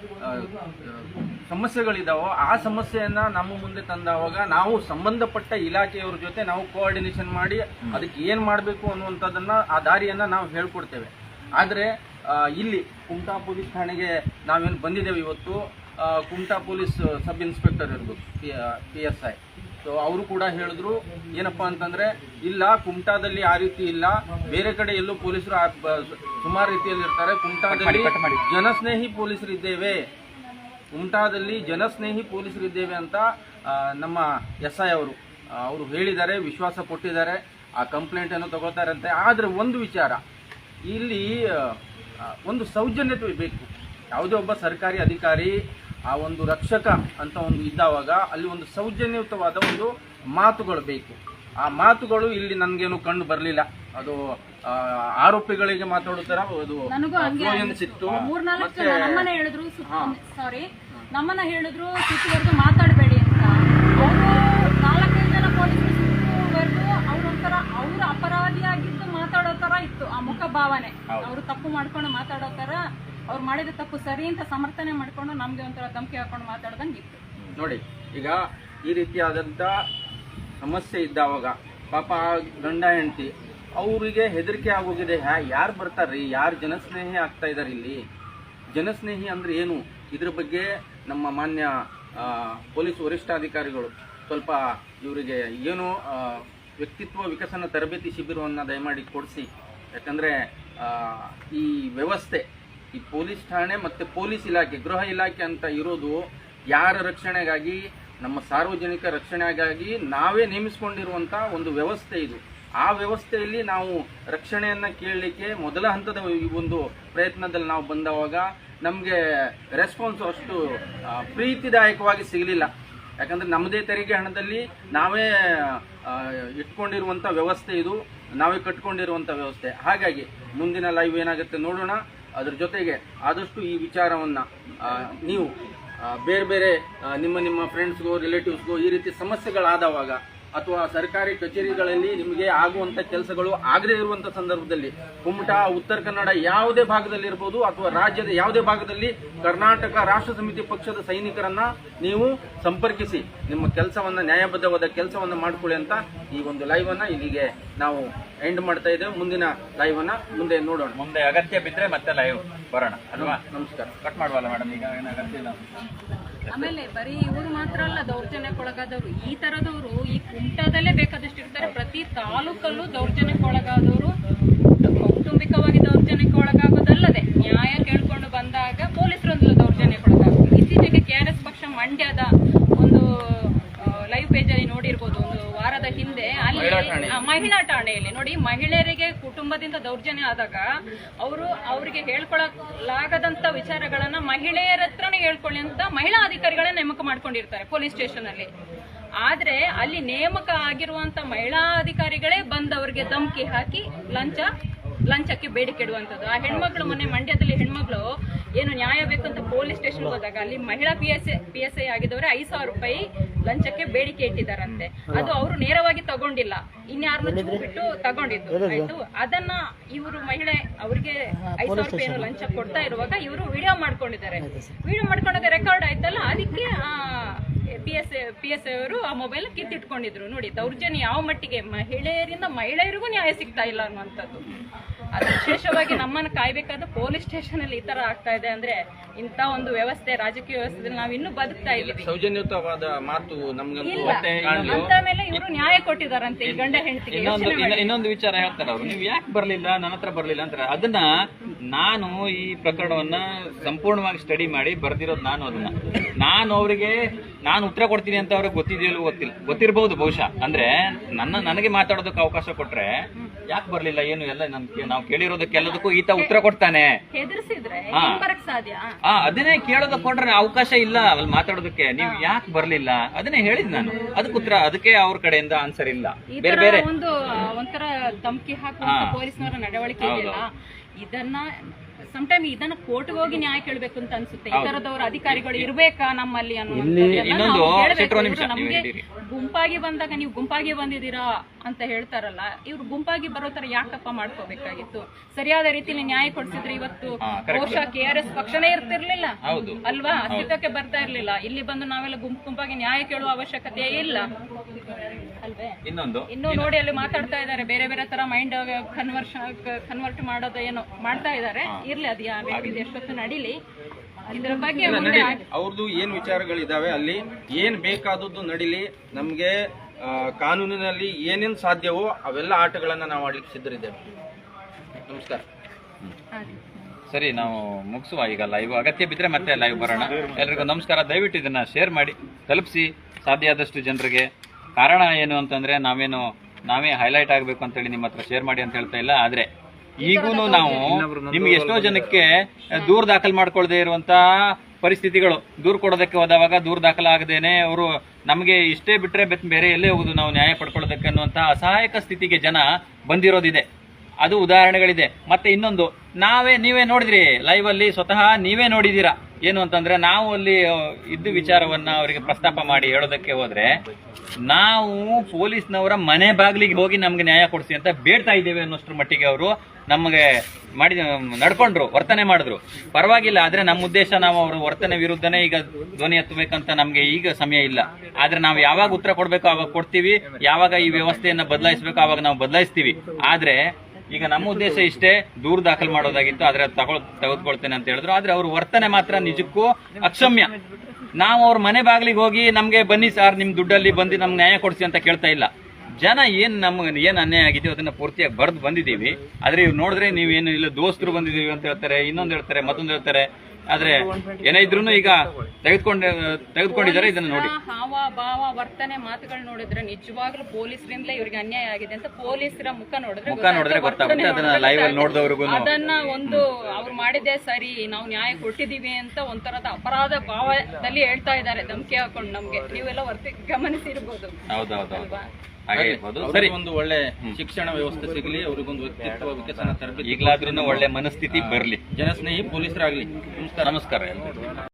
ಸಮಸ್ಯೆಗಳಿದಾವೋ ಆ ಸಮಸ್ಯೆಯನ್ನು ನಮ್ಮ ಮುಂದೆ ತಂದಾವಾಗ ನಾವು ಸಂಬಂಧಪಟ್ಟ ಇಲಾಖೆಯವ್ರ ಜೊತೆ ನಾವು ಕೋಆರ್ಡಿನೇಷನ್ ಮಾಡಿ ಅದಕ್ಕೆ ಏನು ಮಾಡಬೇಕು ಅನ್ನುವಂಥದ್ದನ್ನು ಆ ದಾರಿಯನ್ನು ನಾವು ಹೇಳ್ಕೊಡ್ತೇವೆ. ಆದರೆ ಇಲ್ಲಿ ಕುಮಟಾ ಪೊಲೀಸ್ ಠಾಣೆಗೆ ನಾವೇನು ಬಂದಿದ್ದೇವೆ ಇವತ್ತು ಕುಮಟಾ ಪೊಲೀಸ್ ಸಬ್ ಇನ್ಸ್ಪೆಕ್ಟರ್ ಇರ್ಬೋದು ಪಿ ಎಸ್ ಐ. ಸೊ ಅವರು ಕೂಡ ಹೇಳಿದ್ರು ಏನಪ್ಪ ಅಂತಂದ್ರೆ ಇಲ್ಲ ಕುಮಟಾದಲ್ಲಿ ಆ ರೀತಿ ಇಲ್ಲ. ಬೇರೆ ಕಡೆ ಎಲ್ಲೂ ಪೊಲೀಸರು ಸುಮಾರು ರೀತಿಯಲ್ಲಿ ಇರ್ತಾರೆ. ಕುಮಟಾದಲ್ಲಿ ಜನಸ್ನೇಹಿ ಪೊಲೀಸರು ಇದ್ದೇವೆ. ಕುಮಟಾದಲ್ಲಿ ಜನಸ್ನೇಹಿ ಪೊಲೀಸರು ಇದ್ದೇವೆ ಅಂತ ನಮ್ಮ ಎಸ್ ಐ ಅವರು ಅವರು ಹೇಳಿದ್ದಾರೆ ವಿಶ್ವಾಸ ಕೊಟ್ಟಿದ್ದಾರೆ. ಆ ಕಂಪ್ಲೇಂಟ್ ಅನ್ನು ತಗೋತಾರಂತೆ ಆದ್ರೆ ಒಂದು ವಿಚಾರ ಇಲ್ಲಿ ಒಂದು ಸೌಜನ್ಯತೆ ಬೇಕು. ಯಾವುದೇ ಒಬ್ಬ ಸರ್ಕಾರಿ ಅಧಿಕಾರಿ ಆ ಒಂದು ರಕ್ಷಕ ಅಂತ ಒಂದು ಇದ್ದಾವಾಗ ಅಲ್ಲಿ ಒಂದು ಸೌಜನ್ಯಯುತವಾದ ಒಂದು ಮಾತುಗಳು ಬೇಕು. ಆ ಮಾತುಗಳು ಇಲ್ಲಿ ನನಗೇನು ಕಂಡು ಬರಲಿಲ್ಲ. ಅದು ಆರೋಪಿಗಳಿಗೆ ಮಾತಾಡೋತರ ಅದು ಮತ್ತೆ ನಮ್ಮನ್ನ ಹೇಳಿದ್ರು ಸಾರಿ ನಮ್ಮನ್ನ ಹೇಳಿದ್ರು ಸುತ್ತುವರೆದು ಮಾತಾಡಬೇಡಿ ಅಂತ ಅವರು ನಾಲ್ಕೈದು ಜನ ಪೊಲೀಸರು ಸುತ್ತುವರೆದು ಅವ್ರ ಒಂಥರ ಅವ್ರ ಅಪರಾಧಿಯಾಗಿದ್ದು ಮಾತಾಡೋ ತರ ಇತ್ತು ಆ ಮುಖ ಭಾವನೆ ಅವರು ತಪ್ಪು ಮಾಡ್ಕೊಂಡು ಮಾತಾಡೋ ತರ ಅವ್ರು ಮಾಡಿದ ತಪ್ಪು ಸರಿ ಅಂತ ಸಮರ್ಥನೆ ಮಾಡ್ಕೊಂಡು ನಮ್ಗೆ ಒಂಥರ ಧಮಕಿ ಹಾಕೊಂಡು ಮಾತಾಡ್ದಂಗೆ ಇತ್ತು. ನೋಡಿ, ಈಗ ಈ ರೀತಿಯಾದಂಥ ಸಮಸ್ಯೆ ಇದ್ದಾವಾಗ ಪಾಪ ಗಂಡ ಹೆಂಡತಿ ಅವರಿಗೆ ಹೆದರಿಕೆ ಆಗೋಗಿದೆ. ಹ್ಯಾ ಯಾರು ಬರ್ತಾರ್ರಿ? ಯಾರು ಜನಸ್ನೇಹಿ ಆಗ್ತಾ ಇದ್ದಾರೆ ಇಲ್ಲಿ? ಜನಸ್ನೇಹಿ ಅಂದ್ರೆ ಏನು? ಇದ್ರ ಬಗ್ಗೆ ನಮ್ಮ ಮಾನ್ಯ ಪೊಲೀಸ್ ವರಿಷ್ಠಾಧಿಕಾರಿಗಳು ಸ್ವಲ್ಪ ಇವರಿಗೆ ಏನು ವ್ಯಕ್ತಿತ್ವ ವಿಕಸನ ತರಬೇತಿ ಶಿಬಿರವನ್ನು ದಯಮಾಡಿ ಕೊಡಿಸಿ. ಯಾಕಂದರೆ ಈ ವ್ಯವಸ್ಥೆ ಈ ಪೊಲೀಸ್ ಠಾಣೆ ಮತ್ತು ಪೊಲೀಸ್ ಇಲಾಖೆ, ಗೃಹ ಇಲಾಖೆ ಅಂತ ಇರೋದು ಯಾರ ರಕ್ಷಣೆಗಾಗಿ? ನಮ್ಮ ಸಾರ್ವಜನಿಕ ರಕ್ಷಣೆಗಾಗಿ ನಾವೇ ನೇಮಿಸಿಕೊಂಡಿರುವಂಥ ಒಂದು ವ್ಯವಸ್ಥೆ ಇದು. ಆ ವ್ಯವಸ್ಥೆಯಲ್ಲಿ ನಾವು ರಕ್ಷಣೆಯನ್ನು ಕೇಳಲಿಕ್ಕೆ ಮೊದಲ ಹಂತದ ಈ ಒಂದು ಪ್ರಯತ್ನದಲ್ಲಿ ನಾವು ಬಂದವಾಗ ನಮಗೆ ರೆಸ್ಪಾನ್ಸ್ ಅಷ್ಟು ಪ್ರೀತಿದಾಯಕವಾಗಿ ಸಿಗಲಿಲ್ಲ. ಯಾಕಂದರೆ ನಮ್ಮದೇ ತೆರಿಗೆ ಹಣದಲ್ಲಿ ನಾವೇ ಇಟ್ಕೊಂಡಿರುವಂಥ ವ್ಯವಸ್ಥೆ ಇದು. ನಾವೇ ಕಟ್ಕೊಂಡಿರುವಂಥ ವ್ಯವಸ್ಥೆ. ಹಾಗಾಗಿ ಮುಂದಿನ ಲೈವ್ ಏನಾಗುತ್ತೆ ನೋಡೋಣ. ಅದ್ರ ಜೊತೆಗೆ ಆದಷ್ಟು ಈ ವಿಚಾರವನ್ನು ನೀವು ಬೇರೆ ಬೇರೆ ನಿಮ್ಮ ನಿಮ್ಮ ಫ್ರೆಂಡ್ಸ್ಗೋ ರಿಲೇಟಿವ್ಸ್ಗೋ ಈ ರೀತಿ ಸಮಸ್ಯೆಗಳಾದವಾಗ ಅಥವಾ ಸರ್ಕಾರಿ ಕಚೇರಿಗಳಲ್ಲಿ ನಿಮಗೆ ಆಗುವಂಥ ಕೆಲಸಗಳು ಆಗದೇ ಇರುವಂಥ ಸಂದರ್ಭದಲ್ಲಿ ಕುಮಟಾ, ಉತ್ತರ ಕನ್ನಡ ಯಾವುದೇ ಭಾಗದಲ್ಲಿ ಇರ್ಬೋದು ಅಥವಾ ರಾಜ್ಯದ ಯಾವುದೇ ಭಾಗದಲ್ಲಿ ಕರ್ನಾಟಕ ರಾಷ್ಟ್ರ ಸಮಿತಿ ಪಕ್ಷದ ಸೈನಿಕರನ್ನ ನೀವು ಸಂಪರ್ಕಿಸಿ, ನಿಮ್ಮ ಕೆಲಸವನ್ನು, ನ್ಯಾಯಬದ್ಧವಾದ ಕೆಲಸವನ್ನು ಮಾಡಿಕೊಳ್ಳಿ ಅಂತ ಈ ಒಂದು ಲೈವನ್ನು ಇಲ್ಲಿಗೆ ನಾವು ಎಂಡ್ ಮಾಡ್ತಾ ಇದ್ದೇವೆ. ಮುಂದಿನ ಲೈವ್ ಅನ್ನ ಮುಂದೆ ನೋಡೋಣ. ಮುಂದೆ ಅಗತ್ಯ ಬಿದ್ರೆ ಮತ್ತೆ ಲೈವ್ ಬರೋಣ ಅಲ್ವಾ? ನಮಸ್ಕಾರ. ಕಟ್ ಮಾಡುವಲ್ಲ ಮೇಡಮ್ ಈಗ ಏನು ಅಗತ್ಯ ಇಲ್ಲ? ಆಮೇಲೆ ಬರೀ ಇವರು ಮಾತ್ರ ಅಲ್ಲ ದೌರ್ಜನ್ಯಕ್ಕೊಳಗಾದವರು. ಈ ತರದವರು ಈ ಕುಂಟದಲ್ಲೇ ಬೇಕಾದಷ್ಟು ಇರ್ತಾರೆ. ಪ್ರತಿ ತಾಲೂಕಲ್ಲೂ ದೌರ್ಜನ್ಯಕ್ಕೊಳಗಾದವರು. ಕೌಟುಂಬಿಕವಾಗಿ ದೌರ್ಜನ್ಯಕ್ಕೆ ಒಳಗಾಗೋದಲ್ಲದೆ ನ್ಯಾಯ ಕೇಳ್ಕೊಂಡು ಬಂದಾಗ ಪೊಲೀಸರೊಂದು ದೌರ್ಜನ್ಯಕ್ಕೊಳಗಾಗೋದು ಇತ್ತೀಚೆಗೆ ಕೆ ಆರ್ ಎಸ್ ಪಕ್ಷ ಮಂಡ್ಯದ ಒಂದು ಲೈವ್ ಪೇಜ್ ಅಲ್ಲಿ ನೋಡಿರ್ಬೋದು ಒಂದು ವಾರದ ಹಿಂದೆ ಅಲ್ಲಿ ಆ, ಮಹಿಳಾ ಠಾಣೆಯಲ್ಲಿ ನೋಡಿ ಮಹಿಳೆಯರಿಗೆ ಕುಟುಂಬದಿಂದ ದೌರ್ಜನ್ಯ ಆದಾಗ ಅವರು ಅವರಿಗೆ ಹೇಳ್ಕೊಳಲಾಗದಂತ ವಿಚಾರಗಳನ್ನ ಮಹಿಳೆಯರ ಹತ್ರನೇ ಹೇಳ್ಕೊಳ್ಳಿ ಅಂತ ಮಹಿಳಾ ಅಧಿಕಾರಿಗಳನ್ನ ನೇಮಕ ಮಾಡ್ಕೊಂಡಿರ್ತಾರೆ ಪೊಲೀಸ್ ಸ್ಟೇಷನ್ ಅಲ್ಲಿ ಆದ್ರೆ ಅಲ್ಲಿ ನೇಮಕ ಆಗಿರುವಂತ ಮಹಿಳಾ ಅಧಿಕಾರಿಗಳೇ ಬಂದು ಅವರಿಗೆ ಧಮಕಿ ಹಾಕಿ ಲಂಚ, ಲಂಚಕ್ಕೆ ಬೇಡಿಕೆ ಇಡುವಂಥದ್ದು ಆ ಹೆಣ್ಮಕ್ಳು ಮೊನ್ನೆ ಮಂಡ್ಯದಲ್ಲಿ ಹೆಣ್ಮಕ್ಳು ಏನು ನ್ಯಾಯ ಬೇಕು ಅಂತ ಪೊಲೀಸ್ ಸ್ಟೇಷನ್ ಹೋದಾಗ ಅಲ್ಲಿ ಮಹಿಳಾ P S P S I ಆಗಿದ್ದವರೆ ಐದು ಸಾವಿರ ರೂಪಾಯಿ ಲಂಚಕ್ಕೆ ಬೇಡಿಕೆ ಇಟ್ಟಿದಾರಂತೆ ಅದು ಅವರು ನೇರವಾಗಿ ತಗೊಂಡಿಲ್ಲ. ಇನ್ಯಾರನ್ನ ಬಿಟ್ಟು ತಗೊಂಡಿದ್ದು. ಆಯ್ತು? ಅದನ್ನ ಇವರು ಮಹಿಳೆ ಅವ್ರಿಗೆ ಐದು ಸಾವಿರ ರೂಪಾಯಿ ಏನೋ ಲಂಚ ಕೊಡ್ತಾ ಇರುವಾಗ ಇವರು ವಿಡಿಯೋ ಮಾಡ್ಕೊಂಡಿದ್ದಾರೆ. ವಿಡಿಯೋ ಮಾಡ್ಕೊಂಡಾಗ ರೆಕಾರ್ಡ್ ಆಯ್ತಲ್ಲ ಅದಕ್ಕೆ ಪಿ ಎಸ್ ಪಿ ಎಸ್ ಅವರು ಆ ಮೊಬೈಲ್ ಕಿತ್ತಿಟ್ಕೊಂಡಿದ್ರು. ನೋಡಿ ದೌರ್ಜನ್ಯ ಯಾವ ಮಟ್ಟಿಗೆ ಮಹಿಳೆಯರಿಂದ ಮಹಿಳೆಯರಿಗೂ ನ್ಯಾಯ ಸಿಗ್ತಾ ಇಲ್ಲ ಅನ್ನುವಂಥದ್ದು. ಅದು ವಿಶೇಷವಾಗಿ ನಮ್ಮನ್ನು ಕಾಯ್ಬೇಕಾದ ಪೊಲೀಸ್ ಸ್ಟೇಷನ್ ಅಲ್ಲಿ ಈ ತರ ಆಗ್ತಾ ಇದೆ ಅಂದ್ರೆ ಇಂತ ಒಂದು ವ್ಯವಸ್ಥೆ ರಾಜಕೀಯ ವ್ಯವಸ್ಥೆದಲ್ಲಿ ನಾವು ಇನ್ನೂ ಬದುಕ್ತಾ ಇದ್ದೀವಿ. ಸೌಜನ್ಯಯುತವಾದ ಮಾತು. ಅಂತ ಮೇಲೆ ಇವರು ನ್ಯಾಯ ಕೊಟ್ಟಿದಾರಂತೆ ಈ ಗಂಡ ಹೆಂಡತಿಗೆ. ಇನ್ನೊಂದು ಮಾಡಿ. ಇನ್ನೊಂದು ವಿಚಾರ ಹೇಳ್ತಾರೆ ಅವರು. ನೀವು ಯಾಕೆ ಬರ್ಲಿಲ್ಲ? ನನ್ನ ಹತ್ರ ಬರ್ಲಿಲ್ಲ ಅಂತಾರೆ. ಅದನ್ನ ನಾನು ಈ ಪ್ರಕರಣವನ್ನ ಸಂಪೂರ್ಣವಾಗಿ ಸ್ಟಡಿ ಮಾಡಿ ಬರ್ದಿರೋದು ನಾನು ಅದನ್ನ. ನಾನು ಅವರಿಗೆ ನಾನು ಉತ್ತರ ಕೊಡ್ತೀನಿ ಅಂತ ಅವ್ರಿಗೆ ಗೊತ್ತಿದೆಯಲ್ಲೂ ಗೊತ್ತಿಲ್ಲ ಗೊತ್ತಿರಬಹುದು ಬಹುಶಃ. ಅಂದ್ರೆ ನನ್ನ ನನಗೆ ಮಾತಾಡೋದಕ್ಕೆ ಅವಕಾಶ ಕೊಟ್ರೆ ಯಾಕೆ ಬರ್ಲಿಲ್ಲ ಏನು ಎಲ್ಲ ನನ್ ನಾವು ಕೇಳಿರೋದಕ್ಕೆಲ್ಲದಕ್ಕೂ ಈತ ಉತ್ತರ ಕೊಡ್ತಾನೆ. ಹೆದರ್ಸಿದ್ರೆ ಹಾ. ಹೆಂಗ್ ಬರಕ್ ಸಾಧ್ಯ? ಆ ಅದನ್ನೇ ಕೇಳೋದಕ್ಕೆ ಕೊಟ್ರೆ ಅವಕಾಶ ಇಲ್ಲ ಅಲ್ಲಿ ಮಾತಾಡೋದಕ್ಕೆ. ನೀವು ಯಾಕೆ ಬರ್ಲಿಲ್ಲ? ಅದನ್ನೇ ಹೇಳಿದ್ ನಾನು. ಅದಕ್ಕೆ ಉತ್ತರ ಅದಕ್ಕೆ ಅವ್ರ ಕಡೆಯಿಂದ ಆನ್ಸರ್ ಇಲ್ಲ. ಈ ಬೇರೆ ತರ ಬೇರೆ. ಒಂದು ಆ, ಒಂಥರ ಧಮಕಿ ಹಾಕುವಂತ ಹಾ. ಪೊಲೀಸ್ನವರ ನಡವಳಿಕೆ ಇದೆಯಲ್ಲ? ಇದನ್ನ ಸಮಟೈಮ್ ಇದನ್ನ ಕೋರ್ಟ್ಗೆ ಹೋಗಿ ನ್ಯಾಯ ಕೇಳಬೇಕು ಅಂತ ಅನ್ಸುತ್ತೆ. ಈ ತರದವ್ರ ಅಧಿಕಾರಿಗಳು ಇರ್ಬೇಕಾ ನಮ್ಮಲ್ಲಿ ಅನ್ನೋ ನಮ್ಗೆ ಗುಂಪಾಗಿ ಬಂದಾಗ ನೀವು ಗುಂಪಾಗಿ ಬಂದಿದ್ದೀರಾ ಅಂತ ಹೇಳ್ತಾರಲ್ಲ ಇವ್ರು ಗುಂಪಾಗಿ ಬರೋ ತರ ಯಾಕಪ್ಪ ಮಾಡ್ಕೋಬೇಕಾಗಿತ್ತು? ಸರಿಯಾದ ರೀತಿಯಲ್ಲಿ ನ್ಯಾಯ ಕೊಡ್ಸಿದ್ರೆ ಇವತ್ತು. ಬಹುಶಃ ಕೆ ಆರ್ ಎಸ್ ಪಕ್ಷನೇ ಇರ್ತಿರ್ಲಿಲ್ಲ. ಅಲ್ವಾ? ಅಸ್ತಿತ್ವಕ್ಕೆ ಬರ್ತಾ ಇರ್ಲಿಲ್ಲ. ಇಲ್ಲಿ ಬಂದು ನಾವೆಲ್ಲ ಗುಂಪು ಗುಂಪಾಗಿ ನ್ಯಾಯ ಕೇಳುವ ಅವಶ್ಯಕತೆ ಇಲ್ಲ. ಅಲ್ವೇ? ಇನ್ನೊಂದು. ಇನ್ನು ನೋಡಿ ಅಲ್ಲಿ ಮಾತಾಡ್ತಾ ಇದ್ದಾರೆ. ಬೇರೆ ಬೇರೆ ತರ ಮೈಂಡ್ ಕನ್ವರ್ಷ ಕನ್ವರ್ಟ್ ಮಾಡೋದು ಏನೋ ಮಾಡ್ತಾ ಇದ್ದಾರೆ. ಇರ್ಲಿ ಅದು ಎಷ್ಟೊತ್ತು ನಡೀಲಿ. ಇದ್ರ ಬಗ್ಗೆ. ಅವ್ರದ್ದು ಏನ್ ವಿಚಾರಗಳಿದಾವೆ ಅಲ್ಲಿ? ಏನ್ ಬೇಕಾದದ್ದು ನಡೀಲಿ? ನಮ್ಗೆ ಕಾನೂನಿನಲ್ಲಿ ಏನೇನ್ ಸಾಧ್ಯವೋ ಅವೆಲ್ಲ ಆಟಗಳನ್ನ ನಾವು ಆಡ್ಲಿಕ್ಕೆ ಸಿದ್ಧರಿದ್ದೇವೆ. ನಮಸ್ಕಾರ. ಸರಿ ನಾವು ಮುಗಿಸುವ ಈಗ ಲೈವ್ ಅಗತ್ಯ ಬಿದ್ರೆ ಮತ್ತೆ ಲೈವ್ ಬರೋಣ. ಎಲ್ರಿಗೂ ನಮಸ್ಕಾರ. ದಯವಿಟ್ಟು ಇದನ್ನ ಶೇರ್ ಮಾಡಿ. ತಲುಪಿಸಿ. ಸಾಧ್ಯ ಆದಷ್ಟು ಜನರಿಗೆ. ಕಾರಣ ಏನು ಅಂತಂದ್ರೆ ನಾವೇನು ನಾವೇ ಹೈಲೈಟ್ ಆಗಬೇಕು ಅಂತೇಳಿ ನಿಮ್ಮ ಹತ್ರ ಶೇರ್ ಮಾಡಿ ಅಂತ ಹೇಳ್ತಾ ಇಲ್ಲ ಆದ್ರೆ ಈಗೂ ನಾವು ನಿಮ್ಗೆ ಎಷ್ಟೋ ಜನಕ್ಕೆ ದೂರ ದಾಖಲು ಮಾಡ್ಕೊಳ್ದೆ ಇರುವಂತ ಪರಿಸ್ಥಿತಿಗಳು. ದೂರ ಕೊಡೋದಕ್ಕೆ ಹೋದವಾಗ ದೂರ ದಾಖಲಾಗದೇನೆ ಅವರು ನಮಗೆ ಇಷ್ಟೇ ಬಿಟ್ರೆ ಬೆತ್ ಬೇರೆ ಎಲ್ಲೇ ಹೋಗುದು ನಾವು ನ್ಯಾಯ ಪಡ್ಕೊಳ್ಳೋದಕ್ಕೆ ಅನ್ನುವಂತ ಅಸಹಾಯಕ ಸ್ಥಿತಿಗೆ ಜನ ಬಂದಿರೋದಿದೆ. ಅದು ಉದಾಹರಣೆಗಳಿದೆ. ಮತ್ತೆ ಇನ್ನೊಂದು, ನಾವೇ, ನೀವೇ ನೋಡಿದ್ರಿ ಲೈವ್ ಅಲ್ಲಿ ಸ್ವತಃ ನೀವೇ ನೋಡಿದೀರಾ ಏನು ಅಂತಂದ್ರೆ, ನಾವು ಅಲ್ಲಿ ಇದ್ದ ವಿಚಾರವನ್ನ ಅವರಿಗೆ ಪ್ರಸ್ತಾಪ ಮಾಡಿ ಹೇಳೋದಕ್ಕೆ ಹೋದ್ರೆ, ನಾವು ಪೊಲೀಸ್ನವರ ಮನೆ ಬಾಗಿಲಿಗೆ ಹೋಗಿ ನಮ್ಗೆ ನ್ಯಾಯ ಕೊಡಿಸಿ ಅಂತ ಬೇಡ್ತಾ ಇದ್ದೇವೆ ಅನ್ನೋಷ್ಟ್ರ ಮಟ್ಟಿಗೆ ಅವರು ನಮಗೆ ಮಾಡಿ ನಡ್ಕೊಂಡ್ರು, ವರ್ತನೆ ಮಾಡಿದ್ರು. ಪರವಾಗಿಲ್ಲ, ಆದ್ರೆ ನಮ್ಮ ಉದ್ದೇಶ ನಾವು ಅವ್ರ ವರ್ತನೆ ವಿರುದ್ಧನೇ ಈಗ ಧ್ವನಿ ಎತ್ತಬೇಕಂತ ನಮ್ಗೆ ಈಗ ಸಮಯ ಇಲ್ಲ. ಆದ್ರೆ ನಾವು ಯಾವಾಗ ಉತ್ತರ ಕೊಡ್ಬೇಕು ಅವಾಗ ಕೊಡ್ತೀವಿ, ಯಾವಾಗ ಈ ವ್ಯವಸ್ಥೆಯನ್ನ ಬದಲಾಯಿಸಬೇಕು ಅವಾಗ ನಾವು ಬದಲಾಯಿಸ್ತೀವಿ. ಆದ್ರೆ ಈಗ ನಮ್ಮ ಉದ್ದೇಶ ಇಷ್ಟೇ ದೂರ ದಾಖಲು ಮಾಡೋದಾಗಿತ್ತು, ಆದ್ರೆ ತಗೊಳ್, ತೆಗೆದುಕೊಳ್ತೇನೆ ಅಂತ ಹೇಳಿದ್ರು. ಆದ್ರೆ ಅವ್ರ ವರ್ತನೆ ಮಾತ್ರ ನಿಜಕ್ಕೂ ಅಕ್ಷಮ್ಯ. ನಾವು ಅವ್ರ ಮನೆ ಬಾಗಿಲಿಗೆ ಹೋಗಿ ನಮ್ಗೆ ಬನ್ನಿ ಸರ್, ನಿಮ್ ದುಡ್ಡಲ್ಲಿ ಬಂದು ನಮ್ಗೆ ನ್ಯಾಯ ಕೊಡಿಸಿ ಅಂತ ಕೇಳ್ತಾ ಇಲ್ಲ. ಜನ ಏನ್ ನಮ್ಗೆ, ಏನ್ ಅನ್ಯಾಯ ಆಗಿದೆಯೋ ಅದನ್ನ ಪೂರ್ತಿಯಾಗಿ ಬರೆದು ಬಂದಿದ್ದೀವಿ. ಆದ್ರೆ ಇವ್ ನೋಡಿದ್ರೆ ನೀವೇನು ಇಲ್ಲ, ದೋಸ್ತರು ಬಂದಿದೀವಿ ಅಂತ ಹೇಳ್ತಾರೆ, ಇನ್ನೊಂದು ಹೇಳ್ತಾರೆ, ಮತ್ತೊಂದು ಹೇಳ್ತಾರೆ. ಆದ್ರೆ ಏನೇ ಇದ್ರು ಈಗ ತೆಗೆದುಕೊಂಡ ತೆಗೆದುಕೊಂಡಿದ್ದಾರೆ ಇದನ್ನ ನೋಡಿ. ಹಾವ ಭಾವ ವರ್ತನೆ ಮಾತುಗಳು ನೋಡಿದ್ರೆ ನಿಜವಾಗ್ಲೂ ಪೊಲೀಸರಿಂದಲೇ ಇವ್ರಿಗೆ ಅನ್ಯಾಯ ಆಗಿದೆ ಅಂತ ಪೊಲೀಸರ ಮುಖ ನೋಡಿದ್ರೆ ಮುಖ ನೋಡಿದ್ರೆ ಗೊತ್ತಾಗುತ್ತೆ. ಅದನ್ನ ಲೈವ್ ಅಲ್ಲಿ ನೋಡಿದವರಿಗೂ ಅದನ್ನ ಒಂದು ಅವ್ರು ಮಾಡಿದೆ ಸರಿ ನಾವು ನ್ಯಾಯ ಕೊಟ್ಟಿದೀವಿ ಅಂತ ಒಂಥರದ ಅಪರಾಧ ಭಾವದಲ್ಲಿ ಹೇಳ್ತಾ ಇದ್ದಾರೆ. ಧಮಕಿ ಹಾಕೊಂಡು ನಮ್ಗೆ. ನೀವೆಲ್ಲ ವರ್ತಿ ಗಮನಿಸಿರ್ಬೋದು. ಹೌದೌದು ಅಲ್ವಾ? ಹಾಗೆ ಇರ್ಬೋದು. ಸರಿ. ಒಂದು ಒಳ್ಳೆ ಶಿಕ್ಷಣ ವ್ಯವಸ್ಥೆ ಸಿಗಲಿ ಅವ್ರಿಗೊಂದು ವ್ಯಕ್ತಿತ್ವ ವಿಕಸನ ತರಬೇತಿ ಈಗಲಾದ್ರೂ ಒಳ್ಳೆ ಮನಸ್ಥಿತಿ ಬರಲಿ. ಜನಸ್ನೇಹಿ ಪೊಲೀಸರಾಗ್ಲಿ. ನಮಸ್ಕಾರ. ನಮಸ್ಕಾರ